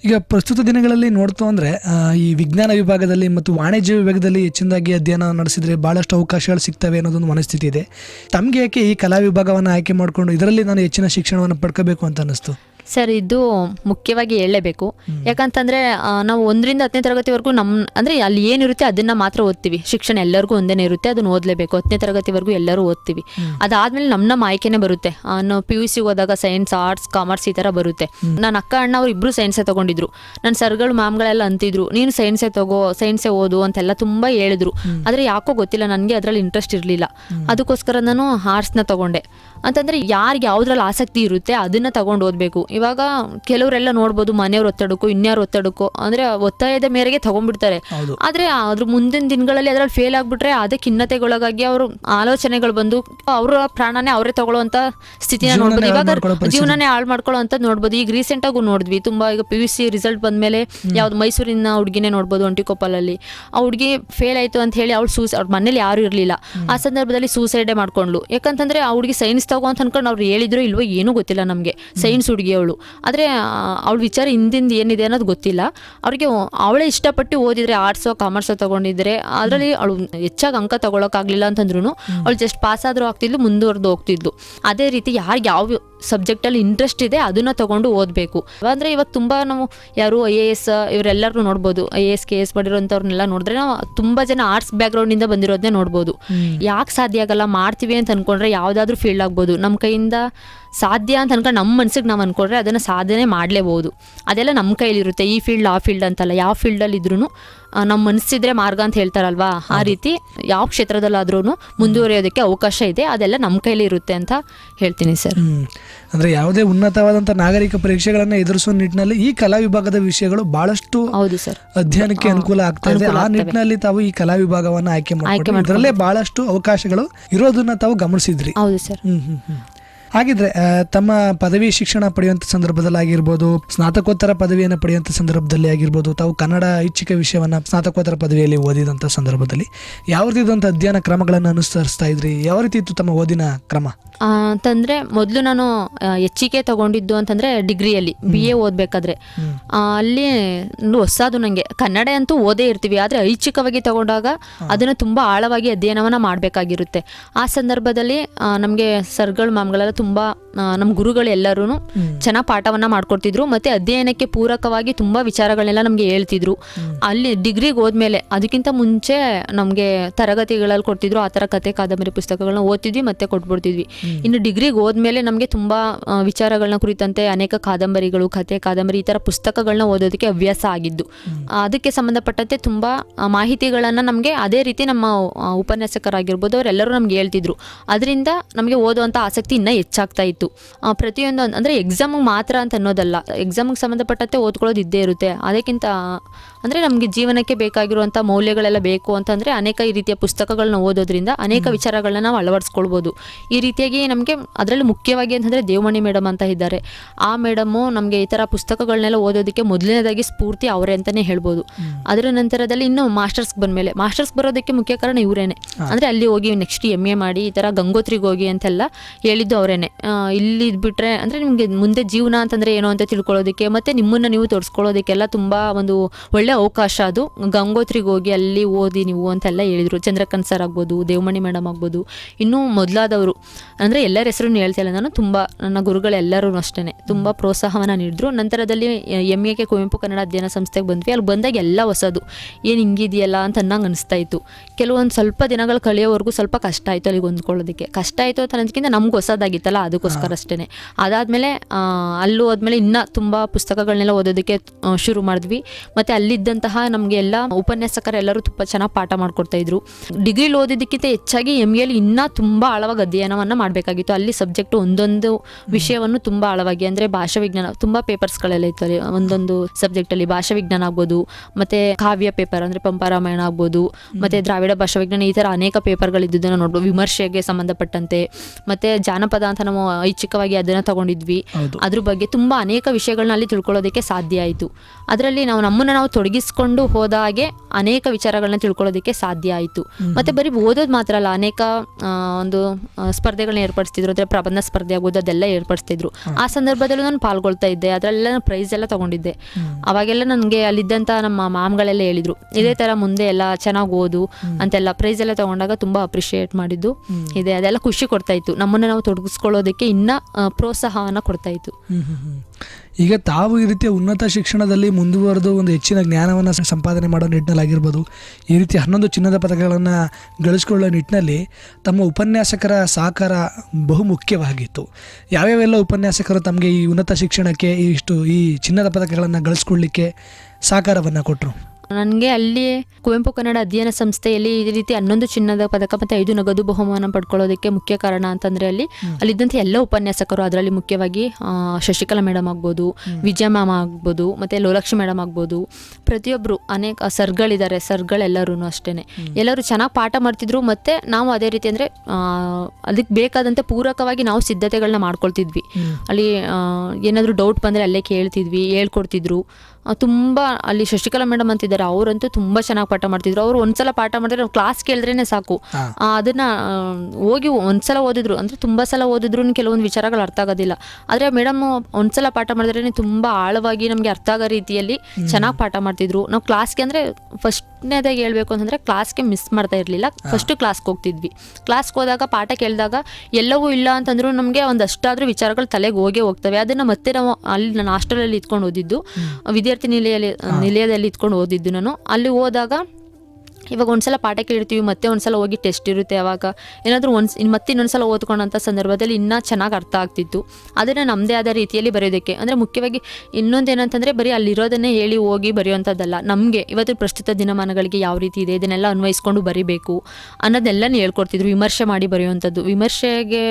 S2: ಈಗ ಪ್ರಸ್ತುತ ದಿನಗಳಲ್ಲಿ ನೋಡ್ತು ಅಂದರೆ ಈ ವಿಜ್ಞಾನ ವಿಭಾಗದಲ್ಲಿ ಮತ್ತು ವಾಣಿಜ್ಯ ವಿಭಾಗದಲ್ಲಿ ಹೆಚ್ಚಿನದಾಗಿ ಅಧ್ಯಯನ ನಡೆಸಿದರೆ ಬಹಳಷ್ಟು ಅವಕಾಶಗಳು ಸಿಗ್ತವೆ ಅನ್ನೋದೊಂದು ಮನಸ್ಥಿತಿ ಇದೆ. ತಮಗೆ ಯಾಕೆ ಈ ಕಲಾ ವಿಭಾಗವನ್ನು ಆಯ್ಕೆ ಮಾಡಿಕೊಂಡು ಇದರಲ್ಲಿ ನಾನು ಹೆಚ್ಚಿನ ಶಿಕ್ಷಣವನ್ನು ಪಡ್ಕೋಬೇಕು ಅಂತ ಅನ್ನಿಸ್ತು?
S3: ಸರ್ ಇದು ಮುಖ್ಯವಾಗಿ ಹೇಳಲೇಬೇಕು. ಯಾಕಂತಂದ್ರೆ ಆ, ನಾವು ಒಂದರಿಂದ ಹತ್ತನೇ ತರಗತಿವರೆಗೂ ನಮ್ಮ ಅಂದ್ರೆ ಅಲ್ಲಿ ಏನಿರುತ್ತೆ ಅದನ್ನ ಮಾತ್ರ ಓದ್ತೀವಿ. ಶಿಕ್ಷಣ ಎಲ್ಲರಿಗೂ ಒಂದೇ ಇರುತ್ತೆ ಅದನ್ನ ಓದಲೇಬೇಕು. ಹತ್ತನೇ ತರಗತಿವರೆಗೂ ಎಲ್ಲರೂ ಓದ್ತೀವಿ. ಅದಾದ್ಮೇಲೆ ನಮ್ಮ ನಮ್ಮ ಆಯ್ಕೆನೇ ಬರುತ್ತೆ. ಆ, ನಾವು ಪಿ ಯು ಸಿ ಹೋದಾಗ ಸೈನ್ಸ್ ಆರ್ಟ್ಸ್ ಕಾಮರ್ಸ್ ಈ ಥರ ಬರುತ್ತೆ. ನನ್ನ ಅಕ್ಕ ಅಣ್ಣ ಅವ್ರು ಇಬ್ರು ಸೈನ್ಸೇ ತಗೊಂಡಿದ್ರು. ನನ್ನ ಸರ್ಗಳು ಮ್ಯಾಮ್ಗಳೆಲ್ಲ ಅಂತಿದ್ರು ನೀನು ಸೈನ್ಸೇ ತಗೋ ಸೈನ್ಸೇ ಓದು ಅಂತೆಲ್ಲ ತುಂಬಾ ಹೇಳಿದ್ರು. ಆದ್ರೆ ಯಾಕೋ ಗೊತ್ತಿಲ್ಲ ನನಗೆ ಅದರಲ್ಲಿ ಇಂಟ್ರೆಸ್ಟ್ ಇರಲಿಲ್ಲ. ಅದಕ್ಕೋಸ್ಕರ ನಾನು ಆರ್ಟ್ಸ್ನ ತಗೊಂಡೆ. ಅಂತಂದ್ರೆ ಯಾರಿಗೆ ಯಾವ್ದ್ರಲ್ಲಿ ಆಸಕ್ತಿ ಇರುತ್ತೆ ಅದನ್ನ ತಗೊಂಡು ಓದ್ಬೇಕು ಇವಾಗ ಕೆಲವರೆಲ್ಲ ನೋಡ್ಬೋದು ಮನೆಯವ್ರ ಒತ್ತಡಕ್ಕೋ ಇನ್ಯಾರ ಒತ್ತಡಕ್ಕೋ ಅಂದ್ರೆ ಒತ್ತಾಯದ ಮೇರೆಗೆ ತಗೊಂಡ್ಬಿಡ್ತಾರೆ.
S2: ಬಿಡ್ತಾರೆ
S3: ಆದ್ರೆ ಅದ್ರ ಮುಂದಿನ ದಿನಗಳಲ್ಲಿ ಅದ್ರಲ್ಲಿ ಫೇಲ್ ಆಗ್ಬಿಟ್ರೆ ಅದಕ್ಕೆ ಖಿನ್ನತೆಗೊಳಗಾಗಿ ಅವರು ಆಲೋಚನೆಗಳು ಬಂದು ಅವರ ಪ್ರಾಣನೇ ಅವರೇ ತಗೊಳ್ಳುವಂತ ಸ್ಥಿತಿನ ನೋಡ್ಬೋದು. ಇವಾಗ. ಜೀವನನೇ ಹಾಳು ಮಾಡ್ಕೊಳ್ಳೋ ಅಂತ ನೋಡ್ಬೋದು. ಈಗ ರೀಸೆಂಟ್ ಆಗು ನೋಡಿದ್ವಿ. ತುಂಬಾ ಈಗ ಪಿ ಯು ಸಿ ರಿಸಲ್ಟ್ ಬಂದ್ಮೇಲೆ ಯಾವ್ದು ಮೈಸೂರಿನ ಹುಡುಗಿನೇ ನೋಡ್ಬೋದು ಒಂಟಿಕೊಪ್ಪಲಲ್ಲಿ. ಆ ಹುಡುಗಿ ಫೇಲ್ ಆಯ್ತು ಅಂತ ಹೇಳಿ ಅವ್ಳು ಸೂಸ್ ಅವ್ರ ಮನೇಲಿ ಯಾರು ಇರಲಿಲ್ಲ. ಆ ಸಂದರ್ಭದಲ್ಲಿ ಸೂಸೈಡೇ ಮಾಡ್ಕೊಂಡ್ಲು ಯಾಕಂತಂದ್ರೆ ಆ ಹುಡುಗಿ ಸೈನ್ಸ್ ತಗೋ ಅಂತ ಅನ್ಕೊಂಡು ಅವ್ರು ಹೇಳಿದ್ರು ಇಲ್ವೋ ಏನೂ ಗೊತ್ತಿಲ್ಲ ನಮಗೆ. ಸೈನ್ಸ್ ಹುಡುಗಿ ಅವಳು. ಆದರೆ ಅವಳ ವಿಚಾರ ಹಿಂದಿಂದ ಏನಿದೆ ಅನ್ನೋದು ಗೊತ್ತಿಲ್ಲ. ಅವ್ರಿಗೆ ಅವಳೇ ಇಷ್ಟಪಟ್ಟು ಓದಿದ್ರೆ ಆರ್ಟ್ಸೋ ಕಾಮರ್ಸೋ ತಗೊಂಡಿದ್ರೆ ಅದರಲ್ಲಿ ಅವಳು ಹೆಚ್ಚಾಗಿ ಅಂಕ ತಗೊಳಕ್ಕಾಗ್ಲಿಲ್ಲ ಅಂತಂದ್ರೂ ಅವಳು ಜಸ್ಟ್ ಪಾಸ್ ಆದ್ರೂ ಆಗ್ತಿದ್ಲು ಮುಂದುವರೆದು ಹೋಗ್ತಿದ್ಲು. ಅದೇ ರೀತಿ ಯಾರಿಗೆ ಯಾವ ಸಬ್ಜೆಕ್ಟಲ್ಲಿ ಇಂಟ್ರೆಸ್ಟ್ ಇದೆ ಅದನ್ನ ತೊಗೊಂಡು ಓದಬೇಕು. ಅಂದರೆ ಇವಾಗ ತುಂಬ ನಾವು ಯಾರು ಐ ಎ ಎಸ್ ಇವರೆಲ್ಲರೂ ನೋಡ್ಬೋದು. I A S K S ಮಾಡಿರೋಂಥವ್ರನ್ನೆಲ್ಲ ನೋಡಿದ್ರೆ ನಾವು ತುಂಬ ಜನ ಆರ್ಟ್ಸ್ ಬ್ಯಾಕ್ಗ್ರೌಂಡಿಂದ ಬಂದಿರೋದನ್ನೇ ನೋಡ್ಬೋದು. ಯಾಕೆ ಸಾಧ್ಯ ಆಗಲ್ಲ ಮಾಡ್ತೀವಿ ಅಂತ ಅನ್ಕೊಂಡ್ರೆ ಯಾವುದಾದ್ರೂ ಫೀಲ್ಡ್ ಆಗ್ಬೋದು. ನಮ್ಮ ಕೈಯಿಂದ ಸಾಧ್ಯ ಅಂತ ಅನ್ಕೊಂಡು ನಮ್ಮ ಮನ್ಸಿಗೆ ನಾವು ಅನ್ಕೊಂಡ್ರೆ ಅದನ್ನು ಸಾಧನೆ ಮಾಡಲೇಬೋದು. ಅದೆಲ್ಲ ನಮ್ಮ ಕೈಲಿರುತ್ತೆ. ಈ ಫೀಲ್ಡ್ ಆ ಫೀಲ್ಡ್ ಅಂತಲ್ಲ. ಯಾವ ಫೀಲ್ಡಲ್ಲಿ ಇದ್ರೂ ನಮ್ಮ ಮನಸ್ಸಿದ್ರೆ ಮಾರ್ಗ ಅಂತ ಹೇಳ್ತಾರಲ್ವಾ? ಆ ರೀತಿ ಯಾವ ಕ್ಷೇತ್ರದಲ್ಲಾದ್ರೂ ಮುಂದುವರಿಯೋದಕ್ಕೆ ಅವಕಾಶ ಇದೆ. ಅದೆಲ್ಲ ನಮ್ಮ ಕೈಲಿ ಇರುತ್ತೆ ಅಂತ ಹೇಳ್ತೀನಿ ಸರ್.
S2: ಅಂದ್ರೆ ಯಾವುದೇ ಉನ್ನತವಾದಂಥ ನಾಗರಿಕ ಪರೀಕ್ಷೆಗಳನ್ನು ಎದುರಿಸುವ ನಿಟ್ಟಿನಲ್ಲಿ ಈ ಕಲಾ ವಿಭಾಗದ ವಿಷಯಗಳು ಬಹಳಷ್ಟು
S3: ಹೌದು ಸರ್.
S2: ಅಧ್ಯಯನಕ್ಕೆ ಅನುಕೂಲ ಆಗ್ತಾ ಇದೆ. ಆ ನಿಟ್ಟಿನಲ್ಲಿ ತಾವು ಈ ಕಲಾ ವಿಭಾಗವನ್ನು ಆಯ್ಕೆ ಮಾಡಿ. ಇದರಲ್ಲೇ ಬಹಳಷ್ಟು ಅವಕಾಶಗಳು ಇರೋದನ್ನ ತಾವು ಗಮನಿಸಿದ್ರಿ.
S3: ಹೌದು ಸರ್.
S2: ಹ್ಮ್ ಹ್ಮ್ ಹ್ಮ್. ಹಾಗಿದ್ರೆ ತಮ್ಮ ಪದವಿ ಶಿಕ್ಷಣ ಪಡೆಯುವಂಥ ಸಂದರ್ಭದಲ್ಲಿ ಆಗಿರ್ಬೋದು ಸ್ನಾತಕೋತ್ತರ ಪದವಿಯನ್ನು ಪಡೆಯುವಂಥ ಸಂದರ್ಭದಲ್ಲಿ ಆಗಿರ್ಬೋದು ತಾವು ಕನ್ನಡ ಐಚ್ಛಿಕ ವಿಷಯವನ್ನ ಸ್ನಾತಕೋತ್ತರ ಪದವಿಯಲ್ಲಿ ಓದಿದಂಥ ಸಂದರ್ಭದಲ್ಲಿ ಯಾವ ರೀತಿಯಾದಂಥ ಅಧ್ಯಯನ ಕ್ರಮಗಳನ್ನು ಅನುಸರಿಸ್ತಾ ಇದ್ರಿ? ಯಾವ ರೀತಿ ಇತ್ತು ತಮ್ಮ ಓದಿನ ಕ್ರಮ?
S3: ಅಂತಂದ್ರೆ ಮೊದಲು ನಾನು ಹೆಚ್ಚಿಕೆ ಹೆಚ್ಚಿಗೆ ತಗೊಂಡಿದ್ದು ಅಂತಂದ್ರೆ ಡಿಗ್ರಿಯಲ್ಲಿ ಬಿ ಎ ಓದಬೇಕಾದ್ರೆ. ಅಲ್ಲಿ ಹೊಸದು ನನಗೆ ಕನ್ನಡ ಅಂತೂ ಓದೇ ಇರ್ತೀವಿ ಆದರೆ ಐಚ್ಛಿಕವಾಗಿ ತಗೊಂಡಾಗ ಅದನ್ನು ತುಂಬ ಆಳವಾಗಿ ಅಧ್ಯಯನವನ್ನು ಮಾಡಬೇಕಾಗಿರುತ್ತೆ. ಆ ಸಂದರ್ಭದಲ್ಲಿ ನಮಗೆ ಸರ್ಗಳು ಮ್ಯಾಮ್ಗಳೆಲ್ಲ ತುಂಬ ನಮ್ಮ ಗುರುಗಳು ಎಲ್ಲರೂ ಚೆನ್ನಾಗಿ ಪಾಠವನ್ನ ಮಾಡ್ಕೊಡ್ತಿದ್ರು ಮತ್ತೆ ಅಧ್ಯಯನಕ್ಕೆ ಪೂರಕವಾಗಿ ತುಂಬಾ ವಿಚಾರಗಳನ್ನೆಲ್ಲ ನಮಗೆ ಹೇಳ್ತಿದ್ರು. ಅಲ್ಲಿ ಡಿಗ್ರಿಗೆ ಹೋದ್ಮೇಲೆ ಅದಕ್ಕಿಂತ ಮುಂಚೆ ನಮಗೆ ತರಗತಿಗಳಲ್ಲಿ ಕೊಡ್ತಿದ್ರು ಆ ಥರ ಕತೆ ಕಾದಂಬರಿ ಪುಸ್ತಕಗಳನ್ನ ಓದ್ತಿದ್ವಿ ಮತ್ತೆ ಕೊಟ್ಬಿಡ್ತಿದ್ವಿ. ಇನ್ನು ಡಿಗ್ರಿಗೆ ಹೋದ್ಮೇಲೆ ನಮಗೆ ತುಂಬಾ ವಿಚಾರಗಳನ್ನ ಕುರಿತಂತೆ ಅನೇಕ ಕಾದಂಬರಿಗಳು ಕತೆ ಕಾದಂಬರಿ ಈ ಥರ ಪುಸ್ತಕಗಳನ್ನ ಓದೋದಕ್ಕೆ ಹವ್ಯಾಸ ಆಗಿದ್ದು. ಅದಕ್ಕೆ ಸಂಬಂಧಪಟ್ಟಂತೆ ತುಂಬಾ ಮಾಹಿತಿಗಳನ್ನು ನಮಗೆ ಅದೇ ರೀತಿ ನಮ್ಮ ಉಪನ್ಯಾಸಕರಾಗಿರ್ಬೋದು ಅವರೆಲ್ಲರೂ ನಮ್ಗೆ ಹೇಳ್ತಿದ್ರು. ಅದರಿಂದ ನಮಗೆ ಓದುವಂತ ಆಸಕ್ತಿ ಇನ್ನೂ ಹೆಚ್ಚಾಗ್ತಾ ಇತ್ತು. ಆ, ಪ್ರತಿಯೊಂದು ಅಂದರೆ ಎಕ್ಸಾಮಿಗೆ ಎಕ್ಸಾಮ್ ಮಾತ್ರ ಅಂತ ಅನ್ನೋದಲ್ಲ. ಎಕ್ಸಾಮಿಗೆ ಸಂಬಂಧಪಟ್ಟಂತೆ ಓದ್ಕೊಳ್ಳೋದು ಇದ್ದೇ ಇರುತ್ತೆ. ಅದಕ್ಕಿಂತ ಅಂದರೆ ನಮಗೆ ಜೀವನಕ್ಕೆ ಬೇಕಾಗಿರುವಂಥ ಮೌಲ್ಯಗಳೆಲ್ಲ ಬೇಕು ಅಂತಂದರೆ ಅನೇಕ ಈ ರೀತಿಯ ಪುಸ್ತಕಗಳನ್ನ ಓದೋದ್ರಿಂದ ಅನೇಕ ವಿಚಾರಗಳನ್ನ ನಾವು ಅಳವಡಿಸ್ಕೊಳ್ಬೋದು. ಈ ರೀತಿಯಾಗಿ ನಮಗೆ ಅದರಲ್ಲಿ ಮುಖ್ಯವಾಗಿ ಅಂತಂದರೆ ದೇವಮಣಿ ಮೇಡಮ್ ಅಂತ ಇದ್ದಾರೆ. ಆ ಮೇಡಮು ನಮಗೆ ಈ ಥರ ಪುಸ್ತಕಗಳನ್ನೆಲ್ಲ ಓದೋದಕ್ಕೆ ಮೊದಲನೇದಾಗಿ ಸ್ಫೂರ್ತಿ ಅವರೇ ಅಂತಲೇ ಹೇಳ್ಬೋದು. ಅದರ ನಂತರದಲ್ಲಿ ಇನ್ನು ಮಾಸ್ಟರ್ಸ್ಗೆ ಬಂದಮೇಲೆ ಮಾಸ್ಟರ್ಸ್ ಬರೋದಕ್ಕೆ ಮುಖ್ಯ ಕಾರಣ ಇವರೇನೆ. ಅಂದರೆ ಅಲ್ಲಿ ಹೋಗಿ ನೆಕ್ಸ್ಟ್ ಎಂ ಎ ಮಾಡಿ ಈ ಥರ ಗಂಗೋತ್ರಿಗೆ ಹೋಗಿ ಅಂತೆಲ್ಲ ಹೇಳಿದ್ದು ಅವರೇನೆ ಇಲ್ಲಿ ಇದ್ಬಿಟ್ರೆ ಅಂದರೆ ನಿಮಗೆ ಮುಂದೆ ಜೀವನ ಅಂತಂದರೆ ಏನು ಅಂತ ತಿಳ್ಕೊಳ್ಳೋದಕ್ಕೆ, ಮತ್ತು ನಿಮ್ಮನ್ನು ನೀವು ತೋರಿಸ್ಕೊಳ್ಳೋದಕ್ಕೆಲ್ಲ ತುಂಬ ಒಂದು ಒಳ್ಳೆ ಅವಕಾಶ ಅದು. ಗಂಗೋತ್ರಿಗೆ ಹೋಗಿ ಅಲ್ಲಿ ಓದಿ ನೀವು ಅಂತೆಲ್ಲ ಹೇಳಿದರು. ಚಂದ್ರಕನ್ ಸರ್ ಆಗ್ಬೋದು, ದೇವಮಣಿ ಮೇಡಮ್ ಆಗ್ಬೋದು, ಇನ್ನೂ ಮೊದಲಾದವರು. ಅಂದರೆ ಎಲ್ಲರ ಹೆಸರನ್ನು ಹೇಳ್ತಿಲ್ಲ ನಾನು, ತುಂಬ ನನ್ನ ಗುರುಗಳೆಲ್ಲರೂ ಅಷ್ಟೇ ತುಂಬ ಪ್ರೋತ್ಸಾಹವನ್ನು ನೀಡಿದ್ರು. ನಂತರದಲ್ಲಿ ಎಂ ಎಗೆ ಕುವೆಂಪು ಕನ್ನಡ ಅಧ್ಯಯನ ಸಂಸ್ಥೆಗೆ ಬಂದ್ವಿ. ಅಲ್ಲಿ ಬಂದಾಗ ಎಲ್ಲ ಹೊಸದು. ಏನು ಹಿಂಗಿದೆಯಲ್ಲ ಅಂತ ನಂಗೆ ಅನಿಸ್ತಾ ಇತ್ತು. ಕೆಲವೊಂದು ಸ್ವಲ್ಪ ದಿನಗಳು ಕಳೆಯೋವರೆಗೂ ಸ್ವಲ್ಪ ಕಷ್ಟ ಆಯಿತು ಅಲ್ಲಿಗೆ ಹೊಂದ್ಕೊಳ್ಳೋದಕ್ಕೆ. ಕಷ್ಟ ಆಯಿತು ಅಂತ ಅನ್ನೋದಕ್ಕಿಂತ ನಮ್ಗೆ ಹೊಸದಾಗಿತ್ತಲ್ಲ ಅದಕ್ಕೋಸ್ಕರ ಅಷ್ಟೇ ಅದಾದಮೇಲೆ ಅಲ್ಲೂ ಹೋದ್ಮೇಲೆ ಇನ್ನೂ ತುಂಬ ಪುಸ್ತಕಗಳನ್ನೆಲ್ಲ ಓದೋದಕ್ಕೆ ಶುರು ಮಾಡಿದ್ವಿ. ಮತ್ತು ಅಲ್ಲಿದ್ದಂತಹ ನಮಗೆ ಎಲ್ಲ ಉಪನ್ಯಾಸಕರೆಲ್ಲರೂ ತುಂಬ ಚೆನ್ನಾಗಿ ಪಾಠ ಮಾಡ್ಕೊಡ್ತಾ ಇದ್ರು. ಡಿಗ್ರಿಲಿ ಓದಿದ್ದಕ್ಕಿಂತ ಹೆಚ್ಚಾಗಿ ಎಂ ಎಲ್ಲಿ ಇನ್ನೂ ತುಂಬ ಆಳವಾಗಿ ಅಧ್ಯಯನವನ್ನು ಮಾಡಬೇಕಾಗಿತ್ತು. ಅಲ್ಲಿ ಸಬ್ಜೆಕ್ಟ್ ಒಂದೊಂದು ವಿಷಯವನ್ನು ತುಂಬ ಆಳವಾಗಿ ಅಂದರೆ ಭಾಷಾ ವಿಜ್ಞಾನ ತುಂಬ ಪೇಪರ್ಸ್ಗಳೆಲ್ಲ ಇತ್ತು ಅಲ್ಲಿ ಒಂದೊಂದು ಸಬ್ಜೆಕ್ಟಲ್ಲಿ ಭಾಷಾ ವಿಜ್ಞಾನ ಆಗ್ಬೋದು ಮತ್ತು ಕಾವ್ಯ ಪೇಪರ್ ಅಂದರೆ ಪಂಪರಾಮಾಯಣ ಆಗ್ಬೋದು ಮತ್ತು ದ್ರಾವಿಡ ಭಾಷಾ ವಿಜ್ಞಾನ ಈ ಥರ ಅನೇಕ ಪೇಪರ್ಗಳಿದ್ದುದನ್ನು ನೋಡ್ಬೋದು. ವಿಮರ್ಶೆಗೆ ಸಂಬಂಧಪಟ್ಟಂತೆ ಮತ್ತು ಜಾನಪದ ಅಂತ ನಾವು ಐಚ್ಛಿಕವಾಗಿ ಅದನ್ನು ತಗೊಂಡಿದ್ವಿ. ಅದ್ರ ಬಗ್ಗೆ ತುಂಬ ಅನೇಕ ವಿಷಯಗಳನ್ನ ಅಲ್ಲಿ ತಿಳ್ಕೊಳ್ಳೋದಕ್ಕೆ ಸಾಧ್ಯ ಆಯಿತು. ಅದರಲ್ಲಿ ನಾವು ನಮ್ಮನ್ನು ನಾವು ತೊಡಗಿಸ್ಕೊಂಡು ಹೋದಾಗೆ ಅನೇಕ ವಿಚಾರಗಳನ್ನ ತಿಳ್ಕೊಳ್ಳೋದಕ್ಕೆ ಸಾಧ್ಯ ಆಯಿತು. ಮತ್ತು ಬರೀ ಓದೋದು ಮಾತ್ರ ಅಲ್ಲ ಅನೇಕ ಒಂದು ಸ್ಪರ್ಧೆಗಳನ್ನ ಏರ್ಪಡಿಸ್ತಿದ್ರು ಅಂದರೆ ಪ್ರಬಂಧ ಸ್ಪರ್ಧೆ ಆಗೋದು ಅದೆಲ್ಲ ಏರ್ಪಡಿಸ್ತಿದ್ರು ಆ ಸಂದರ್ಭದಲ್ಲೂ ನಾನು ಪಾಲ್ಗೊಳ್ತಾ ಇದ್ದೆ ಅದರಲ್ಲೆಲ್ಲ ನಾನು ಪ್ರೈಸ್ ಎಲ್ಲ ತಗೊಂಡಿದ್ದೆ. ಅವಾಗೆಲ್ಲ ನನಗೆ ಅಲ್ಲಿದ್ದಂಥ ನಮ್ಮ ಮಾಮ್ಗಳೆಲ್ಲ ಹೇಳಿದರು ಇದೇ ಥರ ಮುಂದೆ ಎಲ್ಲ ಚೆನ್ನಾಗಿ ಓದು ಅಂತೆಲ್ಲ ಪ್ರೈಸ್ ಎಲ್ಲ ತಗೊಂಡಾಗ ತುಂಬ ಅಪ್ರಿಷಿಯೇಟ್ ಮಾಡಿದ್ದು. ಇದೆ ಅದೆಲ್ಲ ಖುಷಿ ಕೊಡ್ತಾ ಇತ್ತು. ನಮ್ಮನ್ನು ನಾವು ತೊಡಗಿಸ್ಕೊಳ್ಳೋದಕ್ಕೆ ಇನ್ನೂ ಪ್ರೋತ್ಸಾಹವನ್ನು ಕೊಡ್ತಾ ಇತ್ತು.
S2: ಈಗ ತಾವು ಈ ರೀತಿಯ ಉನ್ನತ ಶಿಕ್ಷಣದಲ್ಲಿ ಮುಂದುವರೆದು ಒಂದು ಹೆಚ್ಚಿನ ಜ್ಞಾನವನ್ನು ಸಂಪಾದನೆ ಮಾಡೋ ನಿಟ್ಟಿನಲ್ಲಾಗಿರ್ಬೋದು, ಈ ರೀತಿ ಹನ್ನೊಂದು ಚಿನ್ನದ ಪದಕಗಳನ್ನು ಗಳಿಸ್ಕೊಳ್ಳೋ ನಿಟ್ಟಿನಲ್ಲಿ ತಮ್ಮ ಉಪನ್ಯಾಸಕರ ಸಹಕಾರ ಬಹು ಮುಖ್ಯವಾಗಿತ್ತು. ಯಾವ್ಯಾವೆಲ್ಲ ಉಪನ್ಯಾಸಕರು ತಮಗೆ ಈ ಉನ್ನತ ಶಿಕ್ಷಣಕ್ಕೆ ಇಷ್ಟು ಈ ಚಿನ್ನದ ಪದಕಗಳನ್ನು ಗಳಿಸ್ಕೊಳ್ಳಿಕ್ಕೆ ಸಹಕಾರವನ್ನು ಕೊಟ್ಟರು
S3: ನನಗೆ ಅಲ್ಲಿ ಕುವೆಂಪು ಕನ್ನಡ ಅಧ್ಯಯನ ಸಂಸ್ಥೆಯಲ್ಲಿ ಈ ರೀತಿ ಹನ್ನೊಂದು ಚಿನ್ನದ ಪದಕ ಮತ್ತು ಐದು ನಗದು ಬಹುಮಾನ ಪಡ್ಕೊಳ್ಳೋದಕ್ಕೆ ಮುಖ್ಯ ಕಾರಣ ಅಂತಂದರೆ ಅಲ್ಲಿ ಅಲ್ಲಿದ್ದಂಥ ಎಲ್ಲ ಉಪನ್ಯಾಸಕರು ಅದರಲ್ಲಿ ಮುಖ್ಯವಾಗಿ ಶಶಿಕಲಾ ಮೇಡಮ್ ಆಗ್ಬೋದು ವಿಜಯ ಮ್ಯಾಮ್ ಆಗ್ಬೋದು ಮತ್ತು ಲೋಲಕ್ಷ್ಮಿ ಮೇಡಮ್ ಆಗ್ಬೋದು. ಪ್ರತಿಯೊಬ್ಬರು ಅನೇಕ ಸರ್ಗಳಿದ್ದಾರೆ ಸರ್ಗಳೆಲ್ಲರೂ ಅಷ್ಟೇ ಎಲ್ಲರೂ ಚೆನ್ನಾಗಿ ಪಾಠ ಮಾಡ್ತಿದ್ರು ಮತ್ತು ನಾವು ಅದೇ ರೀತಿ ಅಂದರೆ ಅದಕ್ಕೆ ಬೇಕಾದಂತೆ ಪೂರಕವಾಗಿ ನಾವು ಸಿದ್ಧತೆಗಳನ್ನ ಮಾಡ್ಕೊಳ್ತಿದ್ವಿ. ಅಲ್ಲಿ ಏನಾದರೂ ಡೌಟ್ ಬಂದರೆ ಅಲ್ಲೇ ಕೇಳ್ತಿದ್ವಿ ಹೇಳ್ಕೊಡ್ತಿದ್ರು. ತುಂಬ ಅಲ್ಲಿ ಶಶಿಕಲಾ ಮೇಡಮ್ ಅಂತಿದ್ದಾರೆ ಅವರಂತೂ ತುಂಬ ಚೆನ್ನಾಗಿ ಪಾಠ ಮಾಡ್ತಿದ್ರು. ಅವ್ರು ಒಂದ್ಸಲ ಪಾಠ ಮಾಡಿದ್ರೆ ನಾವು ಕ್ಲಾಸ್ ಕೇಳಿದ್ರೇ ಸಾಕು. ಅದನ್ನ ಹೋಗಿ ಒಂದ್ಸಲ ಓದಿದ್ರು. ಅಂದರೆ ತುಂಬ ಸಲ ಓದಿದ್ರು ಕೆಲವೊಂದು ವಿಚಾರಗಳು ಅರ್ಥ ಆಗೋದಿಲ್ಲ. ಆದರೆ ಮೇಡಮ್ ಒಂದ್ಸಲ ಪಾಠ ಮಾಡಿದ್ರೆ ತುಂಬ ಆಳವಾಗಿ ನಮಗೆ ಅರ್ಥ ಆಗೋ ರೀತಿಯಲ್ಲಿ ಚೆನ್ನಾಗಿ ಪಾಠ ಮಾಡ್ತಿದ್ರು. ನಾವು ಕ್ಲಾಸ್ಗೆ ಅಂದರೆ ಫಸ್ಟ್ನೇದಾಗಿ ಹೇಳ್ಬೇಕು ಅಂತಂದರೆ ಕ್ಲಾಸ್ಗೆ ಮಿಸ್ ಮಾಡ್ತಾ ಇರಲಿಲ್ಲ. ಫಸ್ಟು ಕ್ಲಾಸ್ಗೆ ಹೋಗ್ತಿದ್ವಿ. ಕ್ಲಾಸ್ಗೆ ಹೋದಾಗ ಪಾಠ ಕೇಳಿದಾಗ ಎಲ್ಲವೂ ಇಲ್ಲ ಅಂತಂದ್ರು ನಮಗೆ ಒಂದಷ್ಟಾದ್ರೂ ವಿಚಾರಗಳು ತಲೆಗೆ ಹೋಗೇ ಹೋಗ್ತವೆ. ಅದನ್ನು ಮತ್ತೆ ನಾವು ಅಲ್ಲಿ ನಾನು ಹಾಸ್ಟೆಲಲ್ಲಿ ಇದ್ಕೊಂಡು ಓದಿದ್ದು. ವಿದ್ಯಾರ್ಥಿ ನಿಲಯಲ್ಲಿ ನಿಲಯದಲ್ಲಿ ಇದ್ಕೊಂಡು ಓದಿದ್ದು ನಾನು. ಅಲ್ಲಿ ಹೋದಾಗ ಇವಾಗ ಒಂದ್ಸಲ ಪಾಠ ಕೇಳಿರ್ತೀವಿ ಮತ್ತೆ ಒಂದ್ಸಲ ಹೋಗಿ ಟೆಸ್ಟ್ ಇರುತ್ತೆ ಅವಾಗ. ಏನಾದರೂ ಒಂದು ಇನ್ನು ಮತ್ತೆ ಇನ್ನೊಂದ್ಸಲ ಓದ್ಕೊಂಡಂಥ ಸಂದರ್ಭದಲ್ಲಿ ಇನ್ನೂ ಚೆನ್ನಾಗಿ ಅರ್ಥ ಆಗ್ತಿತ್ತು. ಅದನ್ನು ನಮ್ಮದೇ ಆದ ರೀತಿಯಲ್ಲಿ ಬರೆಯೋದಕ್ಕೆ ಅಂದರೆ ಮುಖ್ಯವಾಗಿ ಇನ್ನೊಂದು ಏನಂತಂದರೆ ಬರೀ ಅಲ್ಲಿರೋದನ್ನೇ ಹೇಳಿ ಹೋಗಿ ಬರೆಯುವಂಥದ್ದಲ್ಲ ನಮಗೆ ಇವತ್ತು ಪ್ರಸ್ತುತ ದಿನಮಾನಗಳಿಗೆ ಯಾವ ರೀತಿ ಇದೆ ಇದನ್ನೆಲ್ಲ ಅನ್ವಯಿಸ್ಕೊಂಡು ಬರಿಬೇಕು ಅನ್ನೋದೆಲ್ಲನೂ ಹೇಳ್ಕೊಡ್ತಿದ್ರು ವಿಮರ್ಶೆ ಮಾಡಿ ಬರೆಯುವಂಥದ್ದು. ವಿಮರ್ಶೆಗೆ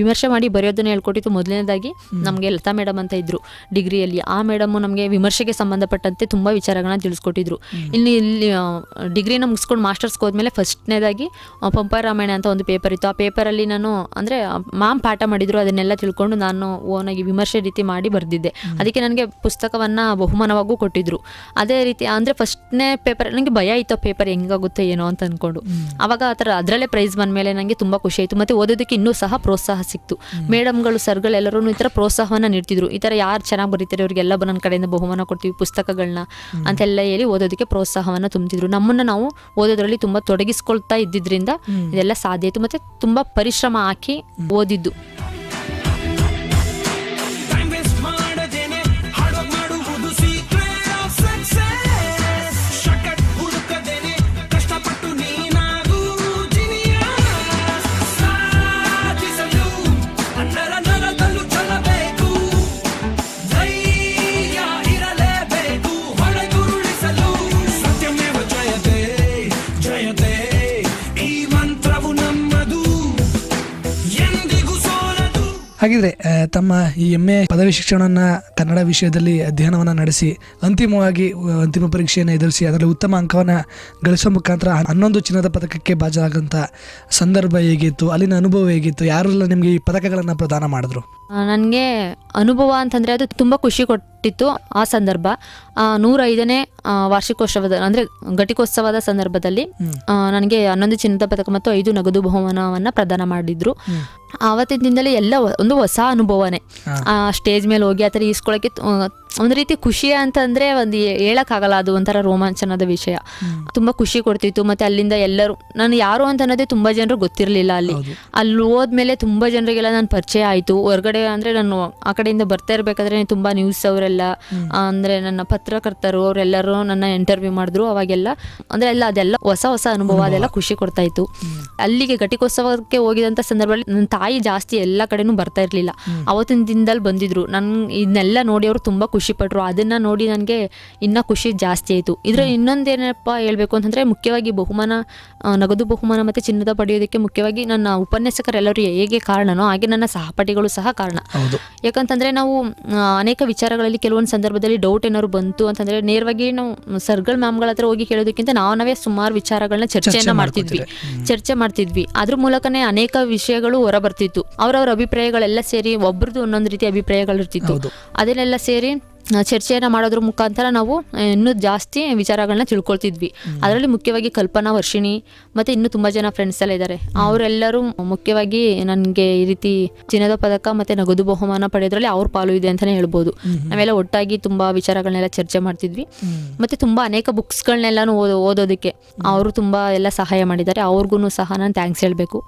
S3: ವಿಮರ್ಶೆ ಮಾಡಿ ಬರೆಯೋದನ್ನು ಹೇಳ್ಕೊಟ್ಟಿದ್ದು ಮೊದಲನೇದಾಗಿ ನಮಗೆ ಲತಾ ಮೇಡಮ್ ಅಂತ ಇದ್ದರು ಡಿಗ್ರಿಯಲ್ಲಿ. ಆ ಮೇಡಮು ನಮಗೆ ವಿಮರ್ಶೆಗೆ ಸಂಬಂಧಪಟ್ಟಂತೆ ತುಂಬ ವಿಚಾರಗಳನ್ನ ತಿಳಿಸ್ಕೊಟ್ಟಿದ್ರು. ಇಲ್ಲಿ ಇಲ್ಲಿ ಡಿಗ್ರಿನ ಮುಗಿಸ್ಕೊಂಡು ಮಾಸ್ಟರ್ಸ್ಗೆ ಹೋದ್ಮೇಲೆ ಫಸ್ಟ್ನೇದಾಗಿ ಪಂಪ ರಾಮಾಯಣ ಅಂತ ಒಂದು ಪೇಪರ್ ಇತ್ತು. ಆ ಪೇಪರಲ್ಲಿ ನಾನು ಅಂದರೆ ಮ್ಯಾಮ್ ಪಾಠ ಮಾಡಿದ್ರು ಅದನ್ನೆಲ್ಲ ತಿಳ್ಕೊಂಡು ನಾನು ಓನಾಗಿ ವಿಮರ್ಶೆ ರೀತಿ ಮಾಡಿ ಬರೆದಿದ್ದೆ. ಅದಕ್ಕೆ ನನಗೆ ಪುಸ್ತಕವನ್ನು ಬಹುಮಾನವಾಗೂ ಕೊಟ್ಟಿದ್ರು. ಅದೇ ರೀತಿ ಅಂದರೆ ಫಸ್ಟ್ನೇ ಪೇಪರ್ ನನಗೆ ಭಯ ಇತ್ತು ಪೇಪರ್ ಹೆಂಗಾಗುತ್ತೆ ಏನೋ ಅಂತ ಅಂದ್ಕೊಂಡು ಆವಾಗ ಆ ಥರ ಅದರಲ್ಲೇ ಪ್ರೈಸ್ ಬಂದಮೇಲೆ ನನಗೆ ತುಂಬ ಖುಷಿ ಆಯಿತು. ಮತ್ತು ಓದೋದಕ್ಕೆ ಇನ್ನೂ ಸಹ ಪ್ರೋತ್ಸಾಹ ಸಿಕ್ತು. ಮೇಡಮ್ಗಳು ಸರ್ಗಳೆಲ್ಲರೂ ಈ ಥರ ಪ್ರೋತ್ಸಾಹವನ್ನು ನೀಡ್ತಿದ್ರು. ಈ ಥರ ಯಾರು ಚೆನ್ನಾಗಿ ಬರೀತಾರೆ ಅವರಿಗೆಲ್ಲ ನನ್ನ ಕಡೆಯಿಂದ ಬಹುಮಾನ ಕೊಡ್ತೀವಿ ಪುಸ್ತಕಗಳನ್ನ ಅಂತೆಲ್ಲ ಹೇಳಿ ಓದೋದಕ್ಕೆ ಪ್ರೋತ್ಸಾಹವನ್ನು ತುಂಬ್ತಿದ್ರು. ನಮ್ಮನ್ನು ನಾವು ಓದೋದ್ರಲ್ಲಿ ತುಂಬ ತೊಡಗಿಸ್ಕೊಳ್ತಾ ಇದ್ದಿದ್ರಿಂದ ಇದೆಲ್ಲ ಸಾಧ್ಯ ಆಯ್ತು. ಮತ್ತೆ ತುಂಬಾ ಪರಿಶ್ರಮ ಹಾಕಿ ಓದಿದ್ದು.
S2: ಹಾಗಿದ್ರೆ ತಮ್ಮ ಈ ಎಂ ಎ ಪದವಿ ಶಿಕ್ಷಣವನ್ನು ಕನ್ನಡ ವಿಷಯದಲ್ಲಿ ಅಧ್ಯಯನವನ್ನು ನಡೆಸಿ ಅಂತಿಮವಾಗಿ ಅಂತಿಮ ಪರೀಕ್ಷೆಯನ್ನು ಎದುರಿಸಿ ಅದರಲ್ಲಿ ಉತ್ತಮ ಅಂಕವನ್ನು ಗಳಿಸುವ ಮುಖಾಂತರ ಹನ್ನೊಂದು ಚಿನ್ನದ ಪದಕಕ್ಕೆ ಬಾಜರಾಗಂಥ ಸಂದರ್ಭ ಹೇಗಿತ್ತು ಅಲ್ಲಿನ ಅನುಭವ ಹೇಗಿತ್ತು ಯಾರೆಲ್ಲ ನಿಮಗೆ ಈ ಪದಕಗಳನ್ನು ಪ್ರದಾನ ಮಾಡಿದ್ರು?
S3: ನನಗೆ ಅನುಭವ ಅಂತಂದರೆ ಅದು ತುಂಬ ಖುಷಿ ಕೊಟ್ಟಿತ್ತು ಆ ಸಂದರ್ಭ. ನೂರೈದನೇ ವಾರ್ಷಿಕೋತ್ಸವದ ಅಂದರೆ ಘಟಿಕೋತ್ಸವದ ಸಂದರ್ಭದಲ್ಲಿ ನನಗೆ ಹನ್ನೊಂದು ಚಿನ್ನದ ಪದಕ ಮತ್ತು ಐದು ನಗದು ಬಹುಮಾನವನ್ನು ಪ್ರದಾನ ಮಾಡಿದ್ರು. ಆವತ್ತಿನ ದಿನದಲ್ಲಿ ಎಲ್ಲ ಒಂದು ಹೊಸ ಅನುಭವನೇ. ಆ ಸ್ಟೇಜ್ ಮೇಲೆ ಹೋಗಿ ಆ ಥರ ಈಸ್ಕೊಳ್ಳೋಕ್ಕೆ ಒಂದು ರೀತಿ ಖುಷಿ ಅಂತಂದರೆ ಒಂದು ಹೇಳೋಕ್ಕಾಗಲ್ಲ ಅದು ಒಂಥರ ರೋಮಾಂಚನದ ವಿಷಯ. ತುಂಬ ಖುಷಿ ಕೊಡ್ತಿತ್ತು ಮತ್ತು ಅಲ್ಲಿಂದ ಎಲ್ಲರೂ ನಾನು ಯಾರು ಅಂತ ಅನ್ನೋದೇ ತುಂಬ ಜನರು ಗೊತ್ತಿರಲಿಲ್ಲ ಅಲ್ಲಿ. ಅಲ್ಲಿ ಹೋದ್ಮೇಲೆ ತುಂಬ ಜನರಿಗೆಲ್ಲ ನಾನು ಪರಿಚಯ ಆಯಿತು. ಹೊರಗಡೆ ಅಂದರೆ ನಾನು ಆ ಕಡೆಯಿಂದ ಬರ್ತಾ ಇರಬೇಕಾದ್ರೆ ತುಂಬ ನ್ಯೂಸ್ ಅವರೆಲ್ಲ ಅಂದರೆ ನನ್ನ ಪತ್ರಕರ್ತರು ಅವರೆಲ್ಲರೂ ನನ್ನ ಇಂಟರ್ವ್ಯೂ ಮಾಡಿದ್ರು ಅವಾಗೆಲ್ಲ. ಅಂದರೆ ಎಲ್ಲ ಅದೆಲ್ಲ ಹೊಸ ಹೊಸ ಅನುಭವ ಅದೆಲ್ಲ ಖುಷಿ ಕೊಡ್ತಾ ಇತ್ತು. ಅಲ್ಲಿಗೆ ಘಟಿಕೋತ್ಸವಕ್ಕೆ ಹೋಗಿದಂಥ ಸಂದರ್ಭದಲ್ಲಿ ನನ್ನ ತಾಯಿ ಜಾಸ್ತಿ ಎಲ್ಲ ಕಡೆನೂ ಬರ್ತಾ ಇರಲಿಲ್ಲ. ಅವತ್ತಿನ ದಿನದಲ್ಲಿ ಬಂದಿದ್ರು. ನನ್ ಇದನ್ನೆಲ್ಲ ನೋಡಿ ಅವರು ತುಂಬ ಖುಷಿ ಪಟ್ರು. ಅದನ್ನ ನೋಡಿ ನನಗೆ ಇನ್ನೂ ಖುಷಿ ಜಾಸ್ತಿ ಆಯಿತು. ಇದ್ರ ಇನ್ನೊಂದೇನಪ್ಪ ಹೇಳಬೇಕು ಅಂತಂದ್ರೆ ಮುಖ್ಯವಾಗಿ ಬಹುಮಾನ ನಗದು ಬಹುಮಾನ ಮತ್ತು ಚಿನ್ನದ ಪಡೆಯೋದಕ್ಕೆ ಮುಖ್ಯವಾಗಿ ನನ್ನ ಉಪನ್ಯಾಸಕರೆಲ್ಲರೂ ಹೇಗೆ ಕಾರಣನೋ ಹಾಗೆ ನನ್ನ ಸಹಪಾಠಿಗಳು ಸಹ ಕಾರಣ. ಯಾಕಂತಂದ್ರೆ ನಾವು ಅನೇಕ ವಿಚಾರಗಳಲ್ಲಿ ಕೆಲವೊಂದು ಸಂದರ್ಭದಲ್ಲಿ ಡೌಟ್ ಏನಾದ್ರು ಬಂತು ಅಂತಂದ್ರೆ ನೇರವಾಗಿ ನಾವು ಸರ್ಗಳ ಮ್ಯಾಮ್ಗಳ ಹತ್ರ ಹೋಗಿ ಕೇಳೋದಕ್ಕಿಂತ ನಾವು ನಾವೇ ಸುಮಾರು ವಿಚಾರಗಳನ್ನ ಚರ್ಚೆಯನ್ನ ಮಾಡ್ತಿದ್ವಿ. ಚರ್ಚೆ ಮಾಡ್ತಿದ್ವಿ. ಅದ್ರ ಮೂಲಕನೇ ಅನೇಕ ವಿಷಯಗಳು ಹೊರ ಬರ್ತಿತ್ತು ಅವ್ರವ್ರ ಅಭಿಪ್ರಾಯಗಳೆಲ್ಲ ಸೇರಿ ಒಬ್ರದ್ದು ಒಂದೊಂದು ರೀತಿ ಅಭಿಪ್ರಾಯಗಳು ಇರ್ತಿತ್ತು. ಅದನ್ನೆಲ್ಲ ಸೇರಿ ಚರ್ಚೆಯನ್ನ ಮಾಡೋದ್ರ ಮುಖಾಂತರ ನಾವು ಇನ್ನೂ ಜಾಸ್ತಿ ವಿಚಾರಗಳನ್ನ ತಿಳ್ಕೊಳ್ತಿದ್ವಿ. ಅದರಲ್ಲಿ ಮುಖ್ಯವಾಗಿ ಕಲ್ಪನಾ ವರ್ಷಿಣಿ ಮತ್ತೆ ಇನ್ನೂ ತುಂಬಾ ಜನ ಫ್ರೆಂಡ್ಸ್ ಎಲ್ಲ ಇದ್ದಾರೆ ಅವರೆಲ್ಲರೂ ಮುಖ್ಯವಾಗಿ ನನಗೆ ಈ ರೀತಿ ಚಿನ್ನದ ಪದಕ ಮತ್ತೆ ನಗದು ಬಹುಮಾನ ಪಡೆಯೋದ್ರಲ್ಲಿ ಅವ್ರ ಪಾಲು ಇದೆ ಅಂತಾನೆ ಹೇಳ್ಬೋದು. ನಾವೆಲ್ಲ ಒಟ್ಟಾಗಿ ತುಂಬಾ ವಿಚಾರಗಳನ್ನೆಲ್ಲ ಚರ್ಚೆ ಮಾಡ್ತಿದ್ವಿ. ಮತ್ತೆ ತುಂಬಾ ಅನೇಕ ಬುಕ್ಸ್ಗಳನ್ನೆಲ್ಲನೂ ಓದೋ ಓದೋದಕ್ಕೆ ಅವರು ತುಂಬಾ ಎಲ್ಲ ಸಹಾಯ ಮಾಡಿದ್ದಾರೆ. ಅವ್ರಿಗೂ ಸಹ ನಾನು ಥ್ಯಾಂಕ್ಸ್ ಹೇಳಬೇಕು.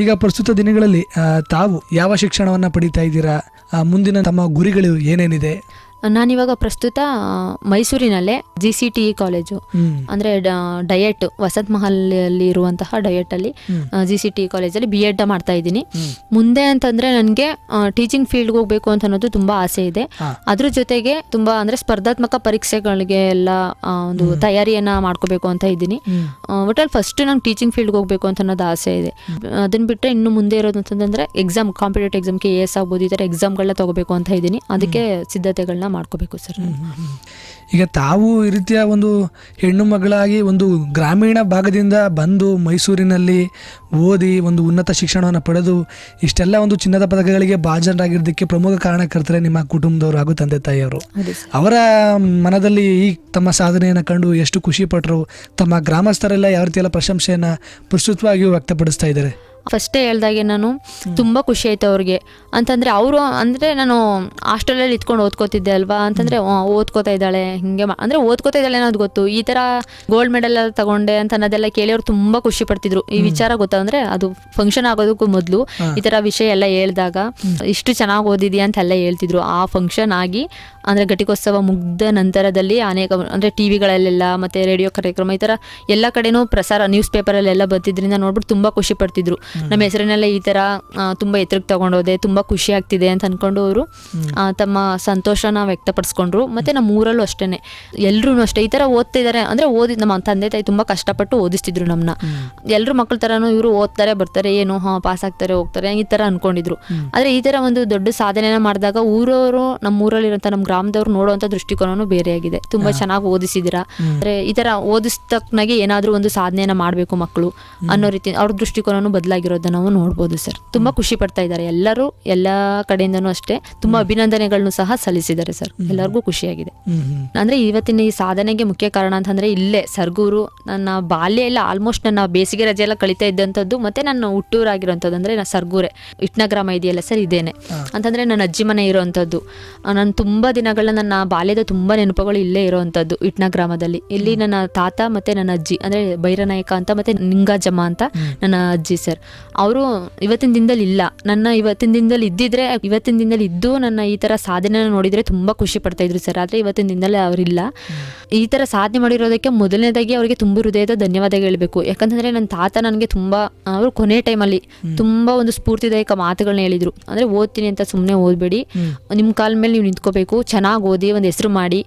S2: ಈಗ ಪ್ರಸ್ತುತ ದಿನಗಳಲ್ಲಿ ತಾವು ಯಾವ ಶಿಕ್ಷಣವನ್ನು ಪಡಿತಾ ಇದ್ದೀರಾ? ಮುಂದಿನ ತಮ್ಮ ಗುರಿಗಳು ಏನೇನಿದೆ?
S3: ನಾನಿವಾಗ ಪ್ರಸ್ತುತ ಮೈಸೂರಿನಲ್ಲೇ ಜಿ ಸಿ ಟಿ ಕಾಲೇಜು ಅಂದ್ರೆ ಡಯಟ್ ಮಹಲ್ ಅಲ್ಲಿ ಇರುವಂತಹ ಡಯಟಲ್ಲಿ ಜಿ ಸಿ ಟಿ ಕಾಲೇಜಲ್ಲಿ ಬಿ ಎಡ್ ಮಾಡ್ತಾ ಇದ್ದೀನಿ. ಮುಂದೆ ಅಂತಂದ್ರೆ ನನಗೆ ಟೀಚಿಂಗ್ ಫೀಲ್ಡ್ಗೆ ಹೋಗ್ಬೇಕು ಅಂತ ಅನ್ನೋದು ತುಂಬಾ ಆಸೆ ಇದೆ. ಅದ್ರ ಜೊತೆಗೆ ತುಂಬಾ ಅಂದ್ರೆ ಸ್ಪರ್ಧಾತ್ಮಕ ಪರೀಕ್ಷೆಗಳಿಗೆ ಎಲ್ಲ ಒಂದು ತಯಾರಿಯನ್ನ ಮಾಡ್ಕೋಬೇಕು ಅಂತ ಇದ್ದೀನಿ. ಒಟ್ಟಲ್ಲಿ ಫಸ್ಟ್ ನಂಗೆ ಟೀಚಿಂಗ್ ಫೀಲ್ಡ್ಗೆ ಹೋಗ್ಬೇಕು ಅಂತ ಅನ್ನೋದು ಆಸೆ ಇದೆ. ಅದನ್ನ ಬಿಟ್ಟರೆ ಇನ್ನು ಮುಂದೆ ಇರೋದು ಅಂತಂದ್ರೆ ಎಕ್ಸಾಮ್ ಕಾಂಪಿಟೇಟಿವ್ ಎಕ್ಸಾಮ್ಗೆ ಎ ಎಸ್ ಆಗ್ಬೋದು ಈ ಥರ ಎಕ್ಸಾಮ್ಗಳನ್ನ ತಗೋಬೇಕು ಅಂತ ಇದ್ದೀನಿ. ಅದಕ್ಕೆ ಸಿದ್ಧತೆಗಳನ್ನ ಮಾಡ್ಕೋಬೇಕು ಸರ್
S2: ಈಗ ತಾವು ಈ ರೀತಿಯ ಒಂದು ಹೆಣ್ಣು ಮಗಳಾಗಿ ಒಂದು ಗ್ರಾಮೀಣ ಭಾಗದಿಂದ ಬಂದು ಮೈಸೂರಿನಲ್ಲಿ ಓದಿ ಒಂದು ಉನ್ನತ ಶಿಕ್ಷಣವನ್ನು ಪಡೆದು ಇಷ್ಟೆಲ್ಲ ಒಂದು ಚಿನ್ನದ ಪದಕಗಳಿಗೆ ಭಾಜನರಾಗಿರೋದಕ್ಕೆ ಪ್ರಮುಖ ಕಾರಣಕರ್ತರೆ ನಿಮ್ಮ ಕುಟುಂಬದವರು ಹಾಗೂ ತಂದೆ ತಾಯಿಯವರು. ಅವರ ಮನದಲ್ಲಿ ಈ ತಮ್ಮ ಸಾಧನೆಯನ್ನು ಕಂಡು ಎಷ್ಟು ಖುಷಿ ಪಟ್ಟರು ತಮ್ಮ ಗ್ರಾಮಸ್ಥರೆಲ್ಲ ಯಾವ ರೀತಿಯೆಲ್ಲ ಪ್ರಶಂಸೆಯನ್ನು ಪ್ರಸ್ತುತವಾಗಿಯೂ ವ್ಯಕ್ತಪಡಿಸ್ತಾ ಇದ್ದಾರೆ?
S3: ಫಸ್ಟೇ ಹೇಳ್ದಾಗೆ ನಾನು ತುಂಬ ಖುಷಿ ಆಯ್ತು ಅವ್ರಿಗೆ. ಅಂತಂದರೆ ಅವರು ಅಂದರೆ ನಾನು ಹಾಸ್ಟೆಲಲ್ಲಿ ಇತ್ಕೊಂಡು ಓದ್ಕೋತಿದ್ದೆ ಅಲ್ವಾ? ಅಂತಂದರೆ ಓದ್ಕೋತಾ ಇದ್ದಾಳೆ ಹಿಂಗೆ ಮಾ- ಅಂದರೆ ಓದ್ಕೋತಾ ಇದ್ದಾಳೆ ಅನ್ನೋದು ಗೊತ್ತು. ಈ ಥರ ಗೋಲ್ಡ್ ಮೆಡಲ್ ಎಲ್ಲ ತಗೊಂಡೆ ಅಂತ ಅನ್ನೋದೆಲ್ಲ ಕೇಳಿ ಅವ್ರು ತುಂಬ ಖುಷಿ ಪಡ್ತಿದ್ರು. ಈ ವಿಚಾರ ಗೊತ್ತಂದ್ರೆ ಅದು ಫಂಕ್ಷನ್ ಆಗೋದಕ್ಕೂ ಮೊದಲು ಈ ಥರ ವಿಷಯ ಎಲ್ಲ ಹೇಳಿದಾಗ ಇಷ್ಟು ಚೆನ್ನಾಗಿ ಓದಿದ್ಯಾ? ಅಂತೆಲ್ಲ ಹೇಳ್ತಿದ್ರು. ಆ ಫಂಕ್ಷನ್ ಆಗಿ ಅಂದರೆ ಘಟಿಕೋತ್ಸವ ಮುಗ್ದ ನಂತರದಲ್ಲಿ ಅನೇಕ ಅಂದರೆ ಟಿ ವಿಗಳಲ್ಲೆಲ್ಲ ಮತ್ತು ರೇಡಿಯೋ ಕಾರ್ಯಕ್ರಮ ಈ ಥರ ಎಲ್ಲ ಕಡೆನೂ ಪ್ರಸಾರ ನ್ಯೂಸ್ ಪೇಪರಲ್ಲೆಲ್ಲ ಬರ್ತಿದ್ರಿಂದ ನೋಡ್ಬಿಟ್ಟು ತುಂಬ ಖುಷಿ ಪಡ್ತಿದ್ರು. ನಮ್ಮ ಹೆಸರಿನಲ್ಲೇ ಈ ತರ ತುಂಬಾ ಎತ್ತರಕ್ಕೆ ತಗೊಂಡೋದೆ ತುಂಬಾ ಖುಷಿ ಆಗ್ತಿದೆ ಅಂತ ಅಂದ್ಕೊಂಡು ಅವರು ತಮ್ಮ ಸಂತೋಷನ ವ್ಯಕ್ತಪಡಿಸ್ಕೊಂಡ್ರು. ಮತ್ತೆ ನಮ್ಮ ಊರಲ್ಲೂ ಅಷ್ಟೇನೆ. ಎಲ್ಲರೂ ಅಷ್ಟೇ. ಈ ತರ ಓದ್ತಾ ಇದ್ದಾರೆ ಅಂದರೆ ಓದಿ ನಮ್ಮ ತಂದೆ ತಾಯಿ ತುಂಬಾ ಕಷ್ಟಪಟ್ಟು ಓದಿಸ್ತಿದ್ರು ನಮ್ಮನ್ನ ಎಲ್ಲರೂ ಮಕ್ಕಳ ಥರನೂ ಇವರು ಓದ್ತಾರೆ ಬರ್ತಾರೆ ಏನು ಹಾ ಪಾಸ್ ಆಗ್ತಾರೆ ಹೋಗ್ತಾರೆ ಈ ತರ ಅನ್ಕೊಂಡಿದ್ರು. ಆದ್ರೆ ಈ ತರ ಒಂದು ದೊಡ್ಡ ಸಾಧನೆನ ಮಾಡಿದಾಗ ಊರವರು ನಮ್ಮ ಊರಲ್ಲಿರೋಂಥ ನಮ್ಮ ಗ್ರಾಮದವ್ರು ನೋಡುವಂಥ ಬೇರೆ ಬೇರೆಯಾಗಿದೆ ತುಂಬಾ ಚೆನ್ನಾಗಿ ಓದಿಸಿದಿರಾ ಅಂದ್ರೆ ಈ ಥರ ಓದಿಸ್ತಕ್ನಾಗೆ ಏನಾದರೂ ಒಂದು ಸಾಧನೆನ ಮಾಡಬೇಕು ಮಕ್ಕಳು ಅನ್ನೋ ರೀತಿ ಅವ್ರ ದೃಷ್ಟಿಕೋನನೂ ಬದಲಾಗಿರೋದನ್ನ ನಾವು ನೋಡ್ಬೋದು ಸರ್. ತುಂಬ ಖುಷಿ ಪಡ್ತಾ ಇದ್ದಾರೆ. ಎಲ್ಲರೂ ಎಲ್ಲ ಕಡೆಯಿಂದನೂ ಅಷ್ಟೇ ತುಂಬ ಅಭಿನಂದನೆಗಳನ್ನು ಸಹ ಸಲ್ಲಿಸಿದ್ದಾರೆ ಸರ್. ಎಲ್ಲರಿಗೂ ಖುಷಿಯಾಗಿದೆ. ಅಂದ್ರೆ ಇವತ್ತಿನ ಈ ಸಾಧನೆಗೆ ಮುಖ್ಯ ಕಾರಣ ಅಂತಂದ್ರೆ ಇಲ್ಲೇ ಸರ್ಗೂರು ನನ್ನ ಬಾಲ್ಯ ಎಲ್ಲ ಆಲ್ಮೋಸ್ಟ್ ನನ್ನ ಬೇಸಿಗೆ ರಜೆ ಎಲ್ಲ ಕಳೀತಾ ಇದ್ದಂಥದ್ದು ಮತ್ತೆ ನನ್ನ ಹುಟ್ಟೂರಾಗಿರೋಂಥದ್ದು ಅಂದ್ರೆ ನಾ ಸರ್ಗೂರೆ. ಇಟ್ನ ಗ್ರಾಮ ಇದೆಯಲ್ಲ ಸರ್ ಇದೇನೆ. ಅಂತಂದ್ರೆ ನನ್ನ ಅಜ್ಜಿ ಮನೆ ಇರೋವಂಥದ್ದು ನಾನು ತುಂಬಾ ದಿನಗಳ ನನ್ನ ಬಾಲ್ಯದ ತುಂಬಾ ನೆನಪುಗಳು ಇಲ್ಲೇ ಇರೋವಂಥದ್ದು ಇಟ್ನ ಗ್ರಾಮದಲ್ಲಿ ಇಲ್ಲಿ ನನ್ನ ತಾತ ಮತ್ತೆ ನನ್ನ ಅಜ್ಜಿ ಅಂದ್ರೆ ಭೈರನಾಯಕ ಅಂತ ಮತ್ತೆ ನಿಂಗಾಜಮ್ಮ ಅಂತ ನನ್ನ ಅಜ್ಜಿ ಸರ್. ಅವರು ಇವತ್ತಿನ ದಿನದಲ್ಲಿ ಇಲ್ಲ. ನನ್ನ ಇವತ್ತಿನ ದಿನದಲ್ಲಿ ಇದ್ದಿದ್ರೆ ಇವತ್ತಿನ ದಿನದಲ್ಲಿ ಇದ್ದು ನನ್ನ ಈ ತರ ಸಾಧನೆ ನೋಡಿದ್ರೆ ತುಂಬಾ ಖುಷಿ ಪಡ್ತಾ ಇದ್ರು ಸರ್. ಆದ್ರೆ ಇವತ್ತಿನ ದಿನದಲ್ಲಿ ಅವರಿಲ್ಲ ಈ ತರ ಸಾಧನೆ ಮಾಡಿರೋದಕ್ಕೆ ಮೊದಲನೇದಾಗಿ ಅವರಿಗೆ ತುಂಬ ಹೃದಯದ ಧನ್ಯವಾದ ಹೇಳಬೇಕು. ಯಾಕಂತಂದ್ರೆ ನನ್ನ ತಾತ ನನಗೆ ತುಂಬಾ ಅವರು ಕೊನೆ ಟೈಮಲ್ಲಿ ತುಂಬಾ ಒಂದು ಸ್ಫೂರ್ತಿದಾಯಕ ಮಾತುಗಳನ್ನ ಹೇಳಿದ್ರು. ಅಂದ್ರೆ ಓದ್ತೀನಿ ಅಂತ ಸುಮ್ಮನೆ ಓದ್ಬೇಡಿ. ನಿಮ್ಮ ಕಾಲ ಮೇಲೆ ನೀವು ನಿಂತ್ಕೋಬೇಕು. ಚೆನ್ನಾಗಿ ಓದಿ ಒಂದು ಹೆಸರು ಮಾಡಿ.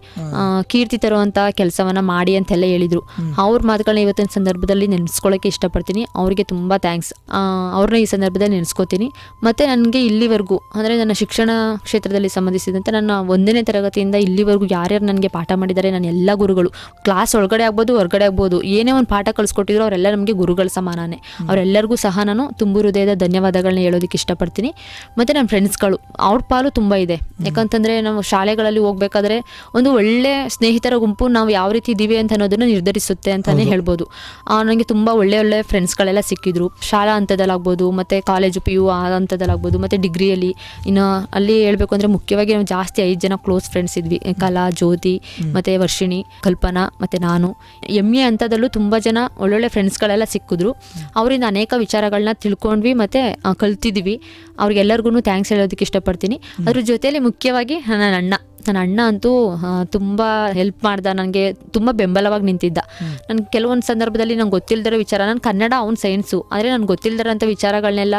S3: ಕೀರ್ತಿ ತರುವಂತ ಕೆಲಸವನ್ನ ಮಾಡಿ ಅಂತೆಲ್ಲ ಹೇಳಿದ್ರು. ಅವ್ರ ಮಾತುಗಳನ್ನ ಇವತ್ತಿನ ಸಂದರ್ಭದಲ್ಲಿ ನೆನೆಸ್ಕೊಳ್ಳೋಕೆ ಇಷ್ಟಪಡ್ತೀನಿ. ಅವರಿಗೆ ತುಂಬಾ ಥ್ಯಾಂಕ್ಸ್ ಅವ್ರನ್ನ ಈ ಸಂದರ್ಭದಲ್ಲಿ ನೆನೆಸ್ಕೋತೀನಿ. ಮತ್ತು ನನಗೆ ಇಲ್ಲಿವರೆಗೂ ಅಂದರೆ ನನ್ನ ಶಿಕ್ಷಣ ಕ್ಷೇತ್ರದಲ್ಲಿ ಸಂಬಂಧಿಸಿದಂತೆ ನನ್ನ ಒಂದನೇ ತರಗತಿಯಿಂದ ಇಲ್ಲಿವರೆಗೂ ಯಾರ್ಯಾರು ನನಗೆ ಪಾಠ ಮಾಡಿದ್ದಾರೆ ನನ್ನ ಎಲ್ಲ ಗುರುಗಳು ಕ್ಲಾಸ್ ಒಳಗಡೆ ಆಗ್ಬೋದು ಹೊರಗಡೆ ಆಗ್ಬೋದು ಏನೇ ಒಂದು ಪಾಠ ಕಲಿಸ್ಕೊಟ್ಟಿದ್ರು ಅವರೆಲ್ಲ ನಮಗೆ ಗುರುಗಳ ಸಮಾನನೇ. ಅವರೆಲ್ಲರಿಗೂ ಸಹ ನಾನು ತುಂಬು ಹೃದಯದ ಧನ್ಯವಾದಗಳನ್ನ ಹೇಳೋದಕ್ಕೆ ಇಷ್ಟಪಡ್ತೀನಿ. ಮತ್ತು ನನ್ನ ಫ್ರೆಂಡ್ಸ್ಗಳು ಅವ್ರ ಪಾಲು ತುಂಬ ಇದೆ. ಯಾಕಂತಂದರೆ ನಾವು ಶಾಲೆಗಳಲ್ಲಿ ಹೋಗಬೇಕಾದ್ರೆ ಒಂದು ಒಳ್ಳೆ ಸ್ನೇಹಿತರ ಗುಂಪು ನಾವು ಯಾವ ರೀತಿ ಇದ್ದೀವಿ ಅಂತ ಅನ್ನೋದನ್ನು ನಿರ್ಧರಿಸುತ್ತೆ ಅಂತಲೇ ಹೇಳ್ಬೋದು. ನನಗೆ ತುಂಬ ಒಳ್ಳೆ ಒಳ್ಳೆ ಫ್ರೆಂಡ್ಸ್ಗಳೆಲ್ಲ ಸಿಕ್ಕಿದ್ರು. ಶಾಲಾ ಹಂತದಲ್ಲಾಗ್ಬೋದು ಮತ್ತು ಕಾಲೇಜು ಪಿ ಯು ಆ ಹಂತದಲ್ಲಾಗ್ಬೋದು ಮತ್ತು ಡಿಗ್ರಿಯಲ್ಲಿ ಇನ್ನು ಅಲ್ಲಿ ಹೇಳಬೇಕು ಅಂದರೆ ಮುಖ್ಯವಾಗಿ ನಾವು ಜಾಸ್ತಿ ಐದು ಜನ ಕ್ಲೋಸ್ ಫ್ರೆಂಡ್ಸ್ ಇದ್ವಿ. ಕಲಾ ಜ್ಯೋತಿ ಮತ್ತು ವರ್ಷಿಣಿ ಕಲ್ಪನಾ ಮತ್ತು ನಾನು. ಎಂ ಎ ಹಂತದಲ್ಲೂ ತುಂಬ ಜನ ಒಳ್ಳೊಳ್ಳೆ ಫ್ರೆಂಡ್ಸ್ಗಳೆಲ್ಲ ಸಿಕ್ಕಿದ್ರು. ಅವರಿಂದ ಅನೇಕ ವಿಚಾರಗಳನ್ನ ತಿಳ್ಕೊಂಡ್ವಿ ಮತ್ತು ಕಲ್ತಿದ್ವಿ. ಅವ್ರಿಗೆಲ್ಲರಿಗೂ ಥ್ಯಾಂಕ್ಸ್ ಹೇಳೋದಕ್ಕೆ ಇಷ್ಟಪಡ್ತೀನಿ. ಅದ್ರ ಜೊತೆಯಲ್ಲಿ ಮುಖ್ಯವಾಗಿ ನನ್ನ ಅಣ್ಣ. ನನ್ನ ಅಣ್ಣ ಅಂತೂ ತುಂಬ ಹೆಲ್ಪ್ ಮಾಡ್ದ. ನನಗೆ ತುಂಬ ಬೆಂಬಲವಾಗಿ ನಿಂತಿದ್ದ. ನನಗೆ ಕೆಲವೊಂದು ಸಂದರ್ಭದಲ್ಲಿ ನಂಗೆ ಗೊತ್ತಿಲ್ದಿರೋ ವಿಚಾರ ನಾನು ಕನ್ನಡ ಅವ್ನು ಸೈನ್ಸು ಆದರೆ ನನಗೆ ಗೊತ್ತಿಲ್ದಿರೋಂಥ ವಿಚಾರಗಳನ್ನೆಲ್ಲ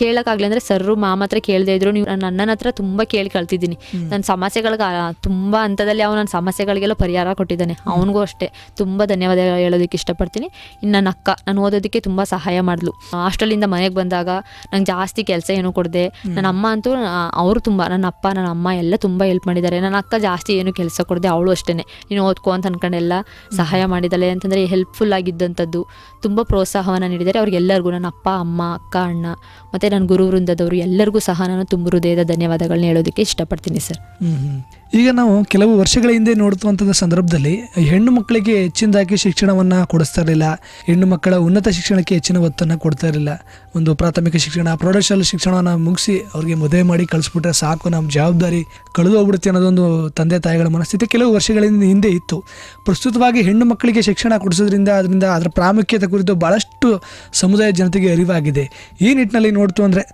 S3: ಕೇಳೋಕ್ಕಾಗಲಿ ಅಂದರೆ ಸರ್ರು ಮಾಮ ಮಾತ್ರ ಕೇಳದೇ ಇದ್ರು. ನೀವು ನನ್ನ ಅಣ್ಣನ ಹತ್ರ ತುಂಬ ಕೇಳಿ ಕಳ್ತಿದ್ದೀನಿ. ನನ್ನ ಸಮಸ್ಯೆಗಳಿಗೆ ತುಂಬ ಹಂತದಲ್ಲಿ ಅವನು ನನ್ನ ಸಮಸ್ಯೆಗಳಿಗೆಲ್ಲ ಪರಿಹಾರ ಕೊಟ್ಟಿದ್ದಾನೆ. ಅವನಿಗೂ ಅಷ್ಟೇ. ತುಂಬ ಧನ್ಯವಾದ ಹೇಳೋದಕ್ಕೆ ಇಷ್ಟಪಡ್ತೀನಿ. ಇನ್ನು ನನ್ನ ಅಕ್ಕ ನಾನು ಓದೋದಕ್ಕೆ ತುಂಬ ಸಹಾಯ ಮಾಡಿದ್ಲು. ಹಾಸ್ಟೆಲಿಂದ ಮನೆಗೆ ಬಂದಾಗ ನಂಗೆ ಜಾಸ್ತಿ ಕೆಲಸ ಏನೂ ಕೊಡದೆ. ನನ್ನ ಅಮ್ಮ ಅಂತೂ ಅವರು ತುಂಬ ನನ್ನ ಅಪ್ಪ ನನ್ನ ಅಮ್ಮ ಎಲ್ಲ ತುಂಬ ಹೆಲ್ಪ್ ಮಾಡಿದ್ದಾರೆ. ನನ್ನ ಅಕ್ಕ ಜಾಸ್ತಿ ಏನು ಕೆಲಸ ಕೊಡದೆ ಅವಳು ಅಷ್ಟೇ ನೀನು ಓದ್ಕೋ ಅಂತ ಅನ್ಕೊಂಡೆಲ್ಲ ಸಹಾಯ ಮಾಡಿದ್ದಾಳೆ ಅಂತಂದರೆ ಹೆಲ್ಪ್ಫುಲ್ ಆಗಿದ್ದಂಥದ್ದು. ತುಂಬ ಪ್ರೋತ್ಸಾಹವನ್ನು ನೀಡಿದ್ದಾರೆ. ಅವ್ರಿಗೆಲ್ಲರಿಗೂ ನನ್ನ ಅಪ್ಪ, ಅಮ್ಮ, ಅಕ್ಕ, ಅಣ್ಣ, ಮತ್ತು ನನ್ನ ಗುರು ವೃಂದದವರು ಎಲ್ಲರಿಗೂ ಸಹ ನಾನು ತುಂಬ ಹೃದಯದ ಧನ್ಯವಾದಗಳನ್ನ ಹೇಳೋದಕ್ಕೆ ಇಷ್ಟಪಡ್ತೀನಿ ಸರ್.
S2: ಈಗ ನಾವು ಕೆಲವು ವರ್ಷಗಳ ಹಿಂದೆ ನೋಡುವಂಥದ್ದು ಸಂದರ್ಭದಲ್ಲಿ ಹೆಣ್ಣು ಮಕ್ಕಳಿಗೆ ಹೆಚ್ಚಿನದಾಗಿ ಶಿಕ್ಷಣವನ್ನು ಕೊಡಿಸ್ತಾ ಇರಲಿಲ್ಲ. ಹೆಣ್ಣು ಮಕ್ಕಳ ಉನ್ನತ ಶಿಕ್ಷಣಕ್ಕೆ ಹೆಚ್ಚಿನ ಒತ್ತನ್ನು ಕೊಡ್ತಾ ಇರಲಿಲ್ಲ. ಒಂದು ಪ್ರಾಥಮಿಕ ಶಿಕ್ಷಣ, ಪ್ರೌಢಶಾಲಾ ಶಿಕ್ಷಣವನ್ನು ಮುಗಿಸಿ ಅವ್ರಿಗೆ ಮದುವೆ ಮಾಡಿ ಕಳಿಸ್ಬಿಟ್ರೆ ಸಾಕು ನಮ್ಮ ಜವಾಬ್ದಾರಿ ಕಳೆದು ಹೋಗ್ಬಿಡುತ್ತೆ ಅನ್ನೋದೊಂದು ತಂದೆ ತಾಯಿಗಳ ಮನಸ್ಥಿತಿ ಕೆಲವು ವರ್ಷಗಳಿಂದ ಹಿಂದೆ ಇತ್ತು. ಪ್ರಸ್ತುತವಾಗಿ ಹೆಣ್ಣು ಮಕ್ಕಳಿಗೆ ಶಿಕ್ಷಣ ಕೊಡಿಸೋದ್ರಿಂದ ಅದರಿಂದ ಅದರ ಪ್ರಾಮುಖ್ಯತೆ ಕುರಿತು ಭಾಳಷ್ಟು ಸಮುದಾಯ ಜನತೆಗೆ ಅರಿವಾಗಿದೆ. ಈ ನಿಟ್ಟಿನಲ್ಲಿ ನೋಡ್ತು ಅಂದರೆ